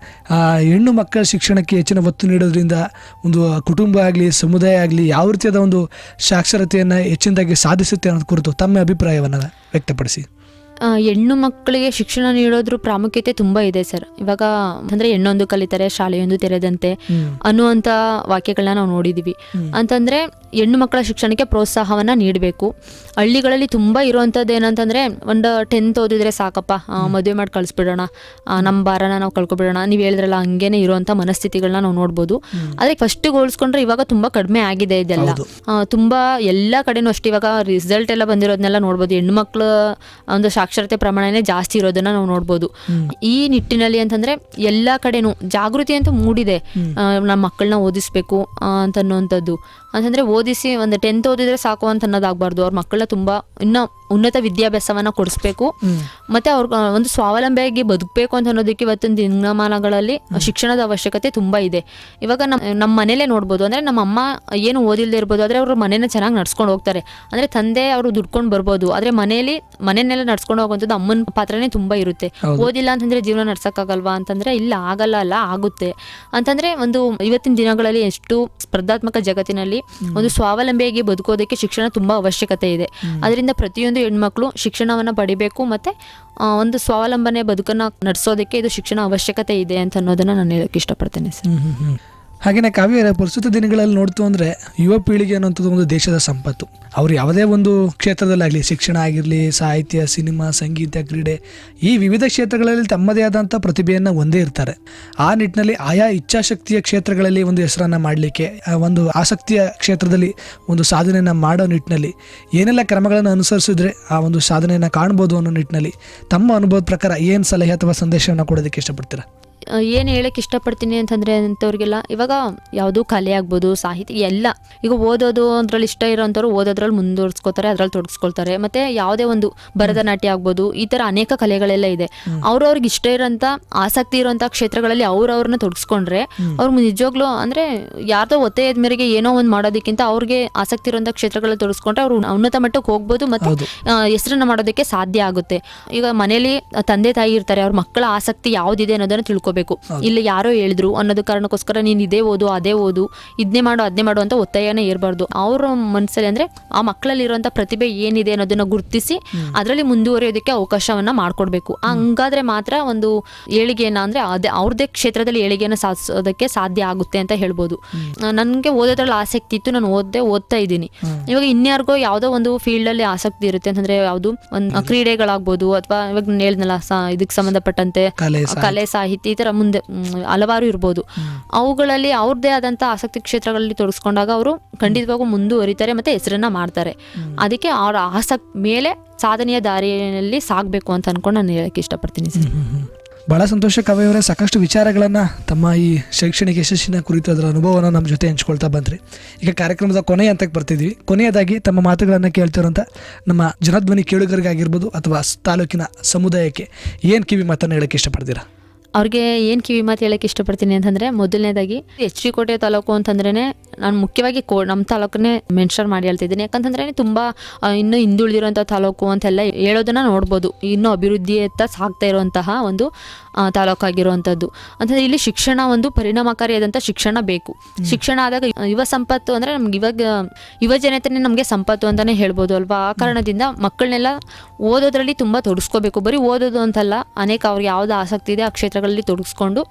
S2: ಹೆಣ್ಣು ಮಕ್ಕಳ ಶಿಕ್ಷಣಕ್ಕೆ ಹೆಚ್ಚಿನ ಒತ್ತು ನೀಡೋದ್ರಿಂದ ಒಂದು ಕುಟುಂಬ ಆಗಲಿ, ಸಮುದಾಯ ಆಗಲಿ ಯಾವ ರೀತಿಯಾದ ಒಂದು ಸಾಕ್ಷರತೆಯನ್ನು ಹೆಚ್ಚಿನದಾಗಿ ಸಾಧಿಸುತ್ತೆ ಅನ್ನೋದು ಕುರಿತು ತಮ್ಮ ಅಭಿಪ್ರಾಯವನ್ನು ವ್ಯಕ್ತಪಡಿಸಿ.
S3: ಹೆಣ್ಣು ಮಕ್ಕಳಿಗೆ ಶಿಕ್ಷಣ ನೀಡೋದ್ರ ಪ್ರಾಮುಖ್ಯತೆ ತುಂಬಾ ಇದೆ ಸರ್. ಇವಾಗ ಅಂದ್ರೆ ಹೆಣ್ಣೊಂದು ಕಲಿತಾರೆ ಶಾಲೆಯೊಂದು ತೆರೆದಂತೆ ಅನ್ನುವಂತ ವಾಕ್ಯಗಳನ್ನ ನಾವು ನೋಡಿದೀವಿ. ಅಂತಂದ್ರೆ ಹೆಣ್ಣು ಮಕ್ಕಳ ಶಿಕ್ಷಣಕ್ಕೆ ಪ್ರೋತ್ಸಾಹವನ್ನ ನೀಡಬೇಕು. ಹಳ್ಳಿಗಳಲ್ಲಿ ತುಂಬಾ ಇರುವಂತದ್ದು ಏನಂತಂದ್ರೆ ಒಂದು ಟೆಂತ್ ಓದಿದ್ರೆ ಸಾಕಪ್ಪ ಮದುವೆ ಮಾಡಿ ಕಳಿಸ್ಬಿಡೋಣ ನಮ್ಮ ಭಾರನ ನಾವು ಕಳ್ಕೊಬಿಡೋಣ ನೀವು ಹೇಳಿದ್ರಲ್ಲ ಹಂಗೇನೆ ಇರುವಂತ ಮನಸ್ಥಿತಿಗಳನ್ನ ನಾವು ನೋಡ್ಬೋದು. ಆದ್ರೆ ಫಸ್ಟ್ ಹೋಲಿಸ್ಕೊಂಡ್ರೆ ಇವಾಗ ತುಂಬಾ ಕಡಿಮೆ ಆಗಿದೆ ಇದೆಲ್ಲ. ತುಂಬಾ ಎಲ್ಲಾ ಕಡೆನೂ ಅಷ್ಟೇ ಇವಾಗ ರಿಸಲ್ಟ್ ಎಲ್ಲ ಬಂದಿರೋದನ್ನೆಲ್ಲ ನೋಡ್ಬೋದು. ಹೆಣ್ಣು ಮಕ್ಕಳು ಒಂದು ಸಾಕ್ಷರತೆ ಪ್ರಮಾಣನೇ ಜಾಸ್ತಿ ಇರೋದನ್ನ ನಾವು ನೋಡ್ಬೋದು. ಈ ನಿಟ್ಟಿನಲ್ಲಿ ಅಂತಂದ್ರೆ ಎಲ್ಲಾ ಕಡೆನೂ ಜಾಗೃತಿ ಅಂತ ಮೂಡಿದೆ. ನಮ್ಮ ಮಕ್ಕಳನ್ನ ಓದಿಸ್ಬೇಕು ಅಂತ ಅನ್ನೋಂಥದ್ದು ಅಂತಂದ್ರೆ ಓದಿಸಿ ಒಂದು ಟೆಂತ್ ಓದಿದ್ರೆ ಸಾಕು ಅಂತ ಅನ್ನೋದಾಗಬಾರ್ದು ಅವ್ರ ಮಕ್ಕಳನ್ನ ತುಂಬಾ ಇನ್ನೂ ಉನ್ನತ ವಿದ್ಯಾಭ್ಯಾಸವನ್ನ ಕೊಡಿಸ್ಬೇಕು. ಮತ್ತೆ ಅವ್ರ ಒಂದು ಸ್ವಾವಲಂಬಿಯಾಗಿ ಬದುಕಬೇಕು ಅಂತ ಅನ್ನೋದಕ್ಕೆ ಇವತ್ತಿನ ದಿನಮಾನಗಳಲ್ಲಿ ಶಿಕ್ಷಣದ ಅವಶ್ಯಕತೆ ತುಂಬ ಇದೆ. ಇವಾಗ ನಮ್ಮ ನಮ್ಮ ಮನೇಲೇ ನೋಡ್ಬೋದು. ಅಂದರೆ ನಮ್ಮ ಅಮ್ಮ ಏನು ಓದಿಲ್ಲದೆ ಇರ್ಬೋದು ಆದರೆ ಅವರು ಮನೇನ ಚೆನ್ನಾಗಿ ನಡ್ಸ್ಕೊಂಡು ಹೋಗ್ತಾರೆ. ಅಂದರೆ ತಂದೆ ಅವರು ದುಡ್ಕೊಂಡು ಬರ್ಬೋದು. ಆದರೆ ಮನೆಯಲ್ಲಿ ಮನೆಯನ್ನೆಲ್ಲ ನಡ್ಸ್ಕೊಂಡು ಹೋಗುವಂಥದ್ದು ಅಮ್ಮನ ಪಾತ್ರನೇ ತುಂಬ ಇರುತ್ತೆ. ಓದಿಲ್ಲ ಅಂತಂದರೆ ಜೀವನ ನಡ್ಸೋಕ್ಕಾಗಲ್ವಾ ಅಂತಂದ್ರೆ ಇಲ್ಲ ಆಗಲ್ಲ ಅಲ್ಲ ಆಗುತ್ತೆ. ಅಂತಂದ್ರೆ ಒಂದು ಇವತ್ತಿನ ದಿನಗಳಲ್ಲಿ ಎಷ್ಟು ಸ್ಪರ್ಧಾತ್ಮಕ ಜಗತ್ತಿನಲ್ಲಿ ಒಂದು ಸ್ವಾವಲಂಬಿಯಾಗಿ ಬದುಕೋದಕ್ಕೆ ಶಿಕ್ಷಣ ತುಂಬಾ ಅವಶ್ಯಕತೆ ಇದೆ. ಅದರಿಂದ ಪ್ರತಿಯೊಂದು ಹೆಣ್ಮಕ್ಳು ಶಿಕ್ಷಣವನ್ನು ಪಡಿಬೇಕು ಮತ್ತು ಒಂದು ಸ್ವಾವಲಂಬನೆ ಬದುಕನ್ನು ನಡೆಸೋದಕ್ಕೆ ಇದು ಶಿಕ್ಷಣ ಅವಶ್ಯಕತೆ ಇದೆ ಅಂತ ಅನ್ನೋದನ್ನು ನಾನು ಹೇಳೋಕ್ಕೆ ಇಷ್ಟಪಡ್ತೇನೆ ಸರ್.
S2: ಹ್ಮ್, ಹ್ಮ್, ಹ್ಮ್. ಹಾಗೇನೆ ಕಾವ್ಯ ಪ್ರಸ್ತುತ ದಿನಗಳಲ್ಲಿ ನೋಡ್ತು ಅಂದರೆ ಯುವ ಪೀಳಿಗೆ ಅನ್ನೋಂಥದ್ದು ಒಂದು ದೇಶದ ಸಂಪತ್ತು ಅವ್ರು ಯಾವುದೇ ಒಂದು ಕ್ಷೇತ್ರದಲ್ಲಾಗಲಿ ಶಿಕ್ಷಣ ಆಗಿರಲಿ ಸಾಹಿತ್ಯ ಸಿನಿಮಾ ಸಂಗೀತ ಕ್ರೀಡೆ ಈ ವಿವಿಧ ಕ್ಷೇತ್ರಗಳಲ್ಲಿ ತಮ್ಮದೇ ಆದಂಥ ಪ್ರತಿಭೆಯನ್ನು ಒಂದೇ ಇರ್ತಾರೆ ಆ ನಿಟ್ಟಿನಲ್ಲಿ ಆಯಾ ಇಚ್ಛಾಶಕ್ತಿಯ ಕ್ಷೇತ್ರಗಳಲ್ಲಿ ಒಂದು ಹೆಸರನ್ನು ಮಾಡಲಿಕ್ಕೆ ಒಂದು ಆಸಕ್ತಿಯ ಕ್ಷೇತ್ರದಲ್ಲಿ ಒಂದು ಸಾಧನೆಯನ್ನು ಮಾಡೋ ನಿಟ್ಟಿನಲ್ಲಿ ಏನೆಲ್ಲ ಕ್ರಮಗಳನ್ನು ಅನುಸರಿಸಿದ್ರೆ ಆ ಒಂದು ಸಾಧನೆಯನ್ನು ಕಾಣ್ಬೋದು ಅನ್ನೋ ನಿಟ್ಟಿನಲ್ಲಿ ತಮ್ಮ ಅನುಭವದ ಪ್ರಕಾರ ಏನು ಸಲಹೆ ಅಥವಾ ಸಂದೇಶವನ್ನು ಕೊಡೋದಕ್ಕೆ ಇಷ್ಟಪಡ್ತೀರಾ
S3: ಏನು ಹೇಳಕ್ಕೆ ಇಷ್ಟಪಡ್ತೀನಿ ಅಂತಂದರೆ ಅಂಥವ್ರಿಗೆಲ್ಲ ಇವಾಗ ಯಾವುದೂ ಕಲೆ ಆಗ್ಬೋದು ಸಾಹಿತ್ಯ ಎಲ್ಲ. ಈಗ ಓದೋದು ಅದ್ರಲ್ಲಿ ಇಷ್ಟ ಇರೋಂಥವ್ರು ಓದೋದ್ರಲ್ಲಿ ಮುಂದುವರ್ಸ್ಕೋತಾರೆ ಅದ್ರಲ್ಲಿ ತೊಡಗಿಸ್ಕೊಳ್ತಾರೆ ಮತ್ತು ಯಾವುದೇ ಒಂದು ಭರತನಾಟ್ಯ ಆಗ್ಬೋದು ಈ ಥರ ಅನೇಕ ಕಲೆಗಳೆಲ್ಲ ಇದೆ. ಅವ್ರವ್ರಿಗೆ ಇಷ್ಟ ಇರೋಂಥ ಆಸಕ್ತಿ ಇರೋಂಥ ಕ್ಷೇತ್ರಗಳಲ್ಲಿ ಅವ್ರವ್ರನ್ನ ತೊಡಗಿಸ್ಕೊಂಡ್ರೆ ಅವ್ರು ನಿಜವಾಗ್ಲೂ ಅಂದರೆ ಯಾರ್ದೋ ಒತ್ತಾಯದ ಮೇರೆಗೆ ಏನೋ ಒಂದು ಮಾಡೋದಕ್ಕಿಂತ ಅವ್ರಿಗೆ ಆಸಕ್ತಿ ಇರೋಂಥ ಕ್ಷೇತ್ರಗಳಲ್ಲಿ ತೊಡಗಿಸ್ಕೊಂಡ್ರೆ ಅವರು ಉನ್ನತ ಮಟ್ಟಕ್ಕೆ ಹೋಗ್ಬೋದು ಮತ್ತು. ಹೆಸರನ್ನ ಮಾಡೋದಕ್ಕೆ ಸಾಧ್ಯ ಆಗುತ್ತೆ. ಈಗ ಮನೇಲಿ ತಂದೆ ತಾಯಿ ಇರ್ತಾರೆ ಅವ್ರ ಮಕ್ಕಳ ಆಸಕ್ತಿ ಯಾವುದಿದೆ ಅನ್ನೋದನ್ನ ತಿಳ್ಕೊಬೇಕು. ತೊಡಸ್ಕೋಬೇಕು ಇಲ್ಲಿ ಯಾರೋ ಹೇಳಿದ್ರು ಅನ್ನೋದು ಕಾರಣಕ್ಕೋಸ್ಕರ ನೀನು ಇದೇ ಓದು ಅದೇ ಓದು ಇದನ್ನೇ ಮಾಡು ಅದನ್ನೇ ಮಾಡು ಅಂತ ಒತ್ತಾಯನೇ ಇರಬಾರ್ದು ಅವ್ರ ಮನಸ್ಸಲ್ಲಿ ಅಂದ್ರೆ ಆ ಮಕ್ಕಳಲ್ಲಿ ಇರುವಂತ ಪ್ರತಿಭೆ ಏನಿದೆ ಅನ್ನೋದನ್ನ ಗುರುತಿಸಿ ಅದರಲ್ಲಿ ಮುಂದುವರಿಯೋದಕ್ಕೆ ಅವಕಾಶವನ್ನ ಮಾಡ್ಕೊಡ್ಬೇಕು. ಹಂಗಾದ್ರೆ ಮಾತ್ರ ಒಂದು ಏಳಿಗೆಯನ್ನ ಅಂದ್ರೆ ಅದೇ ಅವ್ರದ್ದೇ ಕ್ಷೇತ್ರದಲ್ಲಿ ಏಳಿಗೆಯನ್ನು ಸಾಧಿಸೋದಕ್ಕೆ ಸಾಧ್ಯ ಆಗುತ್ತೆ ಅಂತ ಹೇಳ್ಬೋದು. ನನಗೆ ಓದೋದ್ರಲ್ಲಿ ಆಸಕ್ತಿ ಇತ್ತು ನಾನು ಓದ್ದೆ ಓದ್ತಾ ಇದ್ದೀನಿ. ಇವಾಗ ಇನ್ಯಾರಿಗೋ ಯಾವುದೋ ಒಂದು ಫೀಲ್ಡ್ ಅಲ್ಲಿ ಆಸಕ್ತಿ ಇರುತ್ತೆ ಅಂತಂದ್ರೆ ಯಾವುದು ಒಂದು ಕ್ರೀಡೆಗಳಾಗ್ಬೋದು ಅಥವಾ ಇವಾಗ ಹೇಳಿದ್ನಲ್ಲ ಇದಕ್ಕೆ ಸಂಬಂಧಪಟ್ಟಂತೆ
S2: ಕಲೆ
S3: ಕಲೆ ತರ ಮುಂದೆ ಹಲವಾರು ಇರ್ಬೋದು. ಅವುಗಳಲ್ಲಿ ಅವ್ರದ್ದೇ ಆದಂತ ಆಸಕ್ತಿ ಕ್ಷೇತ್ರಗಳಲ್ಲಿ ತೊಡಗಿಸ್ಕೊಂಡಾಗ ಅವರು ಖಂಡಿತವಾಗೂ ಮುಂದುವರಿತಾರೆ ಮತ್ತೆ ಹೆಸರನ್ನ ಮಾಡ್ತಾರೆ. ಅದಕ್ಕೆ ಅವರ ಆಸಕ್ತಿ ಮೇಲೆ ಸಾಧನೆಯ ದಾರಿಯಲ್ಲಿ ಸಾಗಬೇಕು ಅಂತ ಅನ್ಕೊಂಡು ನಾನು ಹೇಳಕ್ಕೆ ಇಷ್ಟಪಡ್ತೀನಿ ಸರ್.
S2: ಬಹಳ ಸಂತೋಷ ಕವಿಯವರೇ. ಸಾಕಷ್ಟು ವಿಚಾರಗಳನ್ನು ತಮ್ಮ ಈ ಶೈಕ್ಷಣಿಕ ಯಶಸ್ಸಿನ ಕುರಿತು ಅದರ ಅನುಭವವನ್ನು ನಮ್ಮ ಜೊತೆ ಹಂಚ್ಕೊಳ್ತಾ ಬಂದ್ರಿ. ಈಗ ಕಾರ್ಯಕ್ರಮದ ಕೊನೆಯ ಹಂತಕ್ಕೆ ಬರ್ತಿದ್ವಿ. ಕೊನೆಯದಾಗಿ ತಮ್ಮ ಮಾತುಗಳನ್ನು ಕೇಳ್ತಿರೋಂಥ ನಮ್ಮ ಜನಧ್ವನಿ ಕೇಳುಗರಿಗಾಗಿರ್ಬೋದು ಅಥವಾ ತಾಲೂಕಿನ ಸಮುದಾಯಕ್ಕೆ ಏನು ಕಿವಿ ಮಾತನ್ನು ಹೇಳಕ್ಕೆ ಇಷ್ಟಪಡ್ತೀರಾ?
S3: ಅವ್ರಿಗೆ ಏನು ಕಿವಿ ಮಾತು ಹೇಳಕ್ಕೆ ಇಷ್ಟಪಡ್ತೀನಿ ಅಂತಂದರೆ ಮೊದಲನೇದಾಗಿ ಎಚ್ ಡಿ ಕೋಟೆ ತಾಲೂಕು ಅಂತಂದ್ರೇ ನಾನು ಮುಖ್ಯವಾಗಿ ಕೋ ನಮ್ಮ ತಾಲೂಕನ್ನೇ ಮೆನ್ಷನ್ ಮಾಡಿ ಹೇಳ್ತಿದ್ದೀನಿ. ಯಾಕಂತಂದ್ರೆ ತುಂಬ ಇನ್ನೂ ಹಿಂದುಳಿದಿರೋಂಥ ತಾಲೂಕು ಅಂತೆಲ್ಲ ಹೇಳೋದನ್ನು ನೋಡ್ಬೋದು. ಇನ್ನೂ ಅಭಿವೃದ್ಧಿಯತ್ತ ಸಾಗ್ತಾ ಇರುವಂತಹ ಒಂದು ತಾಲೂಕಾಗಿರುವಂಥದ್ದು ಅಂತಂದ್ರೆ ಇಲ್ಲಿ ಶಿಕ್ಷಣ ಒಂದು ಪರಿಣಾಮಕಾರಿಯಾದಂಥ ಶಿಕ್ಷಣ ಬೇಕು. ಶಿಕ್ಷಣ ಆದಾಗ ಯುವ ಸಂಪತ್ತು ಅಂದರೆ ನಮ್ಗೆ ಇವಾಗ ಯುವ ಜನತೆನೇ ನಮಗೆ ಸಂಪತ್ತು ಅಂತಲೇ ಹೇಳ್ಬೋದು ಅಲ್ವಾ? ಆ ಕಾರಣದಿಂದ ಮಕ್ಕಳನ್ನೆಲ್ಲ ಓದೋದ್ರಲ್ಲಿ ತುಂಬ ತೊಡಗಿಸ್ಕೋಬೇಕು ಬರೀ ಓದೋದು ಅಂತಲ್ಲ ಅನೇಕ ಅವ್ರಿಗೆ ಯಾವ್ದು ಆಸಕ್ತಿ ಇದೆ ಆ ಕ್ಷೇತ್ರಗಳಲ್ಲಿ ತೊಡಗಿಸ್ಕೊಂಡು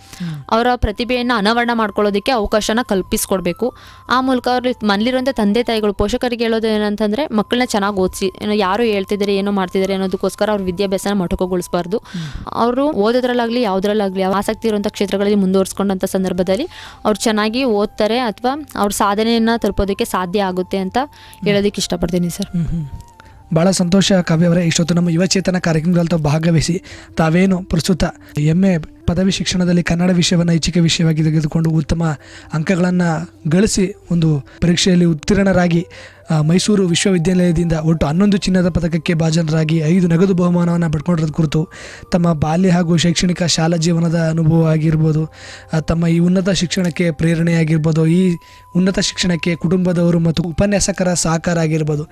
S3: ಅವರ ಪ್ರತಿಭೆಯನ್ನು ಅನಾವರಣ ಮಾಡ್ಕೊಳ್ಳೋದಕ್ಕೆ ಅವಕಾಶನ ಕಲ್ಪಿಸ್ಕೊಡ್ಬೇಕು. ಆ ಮೂಲಕ ಅವ್ರ ಮನೇಲಿರುವಂಥ ತಂದೆ ತಾಯಿಗಳು ಪೋಷಕರಿಗೆ ಹೇಳೋದು ಏನಂತಂದರೆ ಮಕ್ಕಳನ್ನ ಚೆನ್ನಾಗಿ ಓದಿಸಿ ಏನೋ ಯಾರು ಹೇಳ್ತಿದ್ದಾರೆ ಏನೋ ಮಾಡ್ತಿದ್ದಾರೆ ಅನ್ನೋದಕ್ಕೋಸ್ಕರ ಅವ್ರ ವಿದ್ಯಾಭ್ಯಾಸನ ಮೊಟಕುಗೊಳಿಸಬಾರ್ದು. ಅವರು ಓದೋದ್ರಲ್ಲಾಗಲಿ ಯಾವುದ್ರಲ್ಲಾಗಲಿ ಆಸಕ್ತಿ ಇರುವಂಥ ಕ್ಷೇತ್ರಗಳಲ್ಲಿ ಮುಂದುವರಿಸ್ಕೊಂಡಂಥ ಸಂದರ್ಭದಲ್ಲಿ ಅವ್ರು ಚೆನ್ನಾಗಿ ಓದ್ತಾರೆ ಅಥವಾ ಅವ್ರ ಸಾಧನೆಯನ್ನು ತಲುಪೋದಕ್ಕೆ ಸಾಧ್ಯ ಆಗುತ್ತೆ ಅಂತ ಹೇಳೋದಕ್ಕೆ ಇಷ್ಟಪಡ್ತೀನಿ ಸರ್.
S2: ಭಾಳ ಸಂತೋಷ ಕಾವ್ಯವರೇ ಇಷ್ಟೊತ್ತು ನಮ್ಮ ಯುವಚೇತನ ಕಾರ್ಯಕ್ರಮದಲ್ಲಿ ತಾವು ಭಾಗವಹಿಸಿ ತಾವೇನು ಪ್ರಸ್ತುತ ಎಂ ಎ ಪದವಿ ಶಿಕ್ಷಣದಲ್ಲಿ ಕನ್ನಡ ವಿಷಯವನ್ನು ಐಚ್ಛಿಕ ವಿಷಯವಾಗಿ ತೆಗೆದುಕೊಂಡು ಉತ್ತಮ ಅಂಕಗಳನ್ನು ಗಳಿಸಿ ಒಂದು ಪರೀಕ್ಷೆಯಲ್ಲಿ ಉತ್ತೀರ್ಣರಾಗಿ ಮೈಸೂರು ವಿಶ್ವವಿದ್ಯಾಲಯದಿಂದ ಒಟ್ಟು ಹನ್ನೊಂದು ಚಿನ್ನದ ಪದಕಕ್ಕೆ ಭಾಜನರಾಗಿ ಐದು ನಗದು ಬಹುಮಾನವನ್ನು ಪಡ್ಕೊಂಡಿರೋದು ಕುರಿತು ತಮ್ಮ ಬಾಲ್ಯ ಹಾಗೂ ಶೈಕ್ಷಣಿಕ ಶಾಲಾ ಜೀವನದ ಅನುಭವ ಆಗಿರ್ಬೋದು ತಮ್ಮ ಈ ಉನ್ನತ ಶಿಕ್ಷಣಕ್ಕೆ ಪ್ರೇರಣೆಯಾಗಿರ್ಬೋದು, ಈ ಉನ್ನತ ಶಿಕ್ಷಣಕ್ಕೆ ಕುಟುಂಬದವರು ಮತ್ತು ಉಪನ್ಯಾಸಕರ ಸಹಕಾರ ಆಗಿರ್ಬೋದು,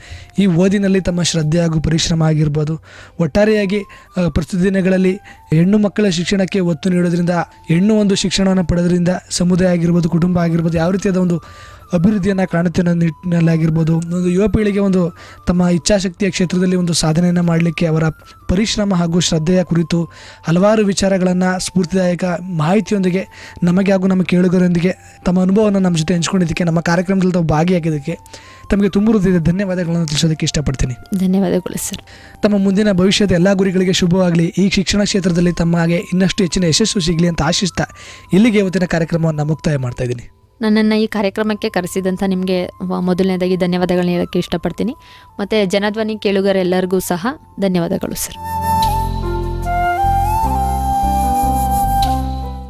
S2: ಈ ಓದಿನಲ್ಲಿ ತಮ್ಮ ಶ್ರದ್ಧೆ ಹಾಗೂ ಪರಿಶ್ರಮ ಆಗಿರ್ಬೋದು. ಒಟ್ಟಾರೆಯಾಗಿ ಪ್ರಸ್ತುತ ದಿನಗಳಲ್ಲಿ ಹೆಣ್ಣು ಮಕ್ಕಳ ಶಿಕ್ಷಣಕ್ಕೆ ಒತ್ತು ನೀಡೋದ್ರಿಂದ, ಹೆಣ್ಣು ಒಂದು ಶಿಕ್ಷಣವನ್ನು ಪಡೆದ್ರಿಂದ ಸಮುದಾಯ ಆಗಿರ್ಬೋದು, ಕುಟುಂಬ ಆಗಿರ್ಬೋದು, ಯಾವ ರೀತಿಯಾದ ಒಂದು ಅಭಿವೃದ್ಧಿಯನ್ನು ಕಾಣುತ್ತಿನ ನಿಟ್ಟಿನಲ್ಲಿ ನಿಟ್ಟಿನಲ್ಲಾಗಿರ್ಬೋದು. ಒಂದು ಯುವ ಪೀಳಿಗೆ ಒಂದು ತಮ್ಮ ಇಚ್ಛಾಶಕ್ತಿಯ ಕ್ಷೇತ್ರದಲ್ಲಿ ಒಂದು ಸಾಧನೆಯನ್ನು ಮಾಡಲಿಕ್ಕೆ ಅವರ ಪರಿಶ್ರಮ ಹಾಗೂ ಶ್ರದ್ಧೆಯ ಕುರಿತು ಹಲವಾರು ವಿಚಾರಗಳನ್ನು ಸ್ಫೂರ್ತಿದಾಯಕ ಮಾಹಿತಿಯೊಂದಿಗೆ ನಮಗೆ ಹಾಗೂ ನಮ್ಮ ಕೇಳುಗರೊಂದಿಗೆ ತಮ್ಮ ಅನುಭವವನ್ನು ನಮ್ಮ ಜೊತೆ ಹಂಚ್ಕೊಂಡಿದ್ದಕ್ಕೆ ನಮ್ಮ ಕಾರ್ಯಕ್ರಮದಲ್ಲಿ ತಾವು ಭಾಗಿಯಾಗಿದ್ದಕ್ಕೆ ತಮಗೆ ತುಂಬ ಹೃದಯದ ಧನ್ಯವಾದಗಳನ್ನು ತಿಳಿಸೋದಕ್ಕೆ ಇಷ್ಟಪಡ್ತೀನಿ.
S3: ಧನ್ಯವಾದಗಳು ಸರ್.
S2: ತಮ್ಮ ಮುಂದಿನ ಭವಿಷ್ಯದ ಎಲ್ಲ ಗುರಿಗಳಿಗೆ ಶುಭವಾಗಲಿ. ಈ ಶಿಕ್ಷಣ ಕ್ಷೇತ್ರದಲ್ಲಿ ತಮ್ಮ ಹಾಗೆ ಇನ್ನಷ್ಟು ಹೆಚ್ಚಿನ ಯಶಸ್ಸು ಸಿಗಲಿ ಅಂತ ಆಶಿಸ್ತಾ ಇಲ್ಲಿಗೆ ಇವತ್ತಿನ ಕಾರ್ಯಕ್ರಮವನ್ನು ಮುಕ್ತಾಯ ಮಾಡ್ತಾ ಇದ್ದೀನಿ.
S3: ನನ್ನನ್ನು ಈ ಕಾರ್ಯಕ್ರಮಕ್ಕೆ ಕರೆಸಿದಂಥ ನಿಮಗೆ ಮೊದಲನೇದಾಗಿ ಧನ್ಯವಾದಗಳನ್ನ ಹೇಳೋಕ್ಕೆ ಇಷ್ಟಪಡ್ತೀನಿ. ಮತ್ತು ಜನಧ್ವನಿ ಕೇಳುಗರೆಲ್ಲರಿಗೂ ಸಹ ಧನ್ಯವಾದಗಳು, ಸರ್.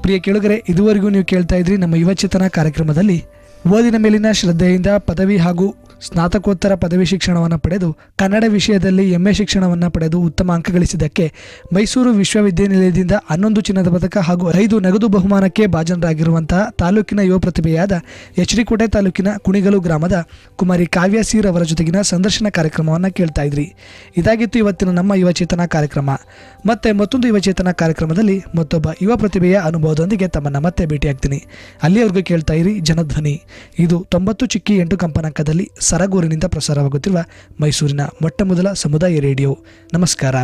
S2: ಪ್ರಿಯ ಕೇಳುಗರೆ, ಇದುವರೆಗೂ ನೀವು ಕೇಳ್ತಾ ಇದ್ರಿ ನಮ್ಮ ಯುವಚೇತನ ಕಾರ್ಯಕ್ರಮದಲ್ಲಿ ಓದಿನ ಮೇಲಿನ ಶ್ರದ್ಧೆಯಿಂದ ಪದವಿ ಹಾಗೂ ಸ್ನಾತಕೋತ್ತರ ಪದವಿ ಶಿಕ್ಷಣವನ್ನು ಪಡೆದು ಕನ್ನಡ ವಿಷಯದಲ್ಲಿ ಎಂಎ ಶಿಕ್ಷಣವನ್ನು ಪಡೆದು ಉತ್ತಮ ಅಂಕ ಗಳಿಸಿದ್ದಕ್ಕೆ ಮೈಸೂರು ವಿಶ್ವವಿದ್ಯಾನಿಲಯದಿಂದ ಹನ್ನೊಂದು ಚಿನ್ನದ ಪದಕ ಹಾಗೂ ಐದು ನಗದು ಬಹುಮಾನಕ್ಕೆ ಭಾಜನರಾಗಿರುವಂತಹ ತಾಲೂಕಿನ ಯುವ ಪ್ರತಿಭೆಯಾದ ಎಚ್ ಕೋಟೆ ತಾಲೂಕಿನ ಕುಣಿಗಲು ಗ್ರಾಮದ ಕುಮಾರಿ ಕಾವ್ಯ ಸೀರ್ ಅವರ ಜೊತೆಗಿನ ಸಂದರ್ಶನ ಕಾರ್ಯಕ್ರಮವನ್ನು ಕೇಳ್ತಾ ಇದ್ರಿ. ಇದಾಗಿತ್ತು ಇವತ್ತಿನ ನಮ್ಮ ಯುವಚೇತನ ಕಾರ್ಯಕ್ರಮ. ಮತ್ತೆ ಮತ್ತೊಂದು ಯುವಚೇತನ ಕಾರ್ಯಕ್ರಮದಲ್ಲಿ ಮತ್ತೊಬ್ಬ ಯುವ ಪ್ರತಿಭೆಯ ಅನುಭವದೊಂದಿಗೆ ತಮ್ಮನ್ನ ಮತ್ತೆ ಭೇಟಿಯಾಗ್ತೀನಿ. ಅಲ್ಲಿಯವರೆಗೂ ಕೇಳ್ತಾ ಇರಿ, ಜನಧ್ವನಿ. ಇದು ತೊಂಬತ್ತು ಚಿಕ್ಕಿ ಎಂಟು ಕಂಪನಾಂಕದಲ್ಲಿ ಸರಗೂರಿನಿಂದ ಪ್ರಸಾರವಾಗುತ್ತಿರುವ ಮೈಸೂರಿನ ಮೊಟ್ಟ ಮೊದಲ ಸಮುದಾಯ ರೇಡಿಯೋ. ನಮಸ್ಕಾರ.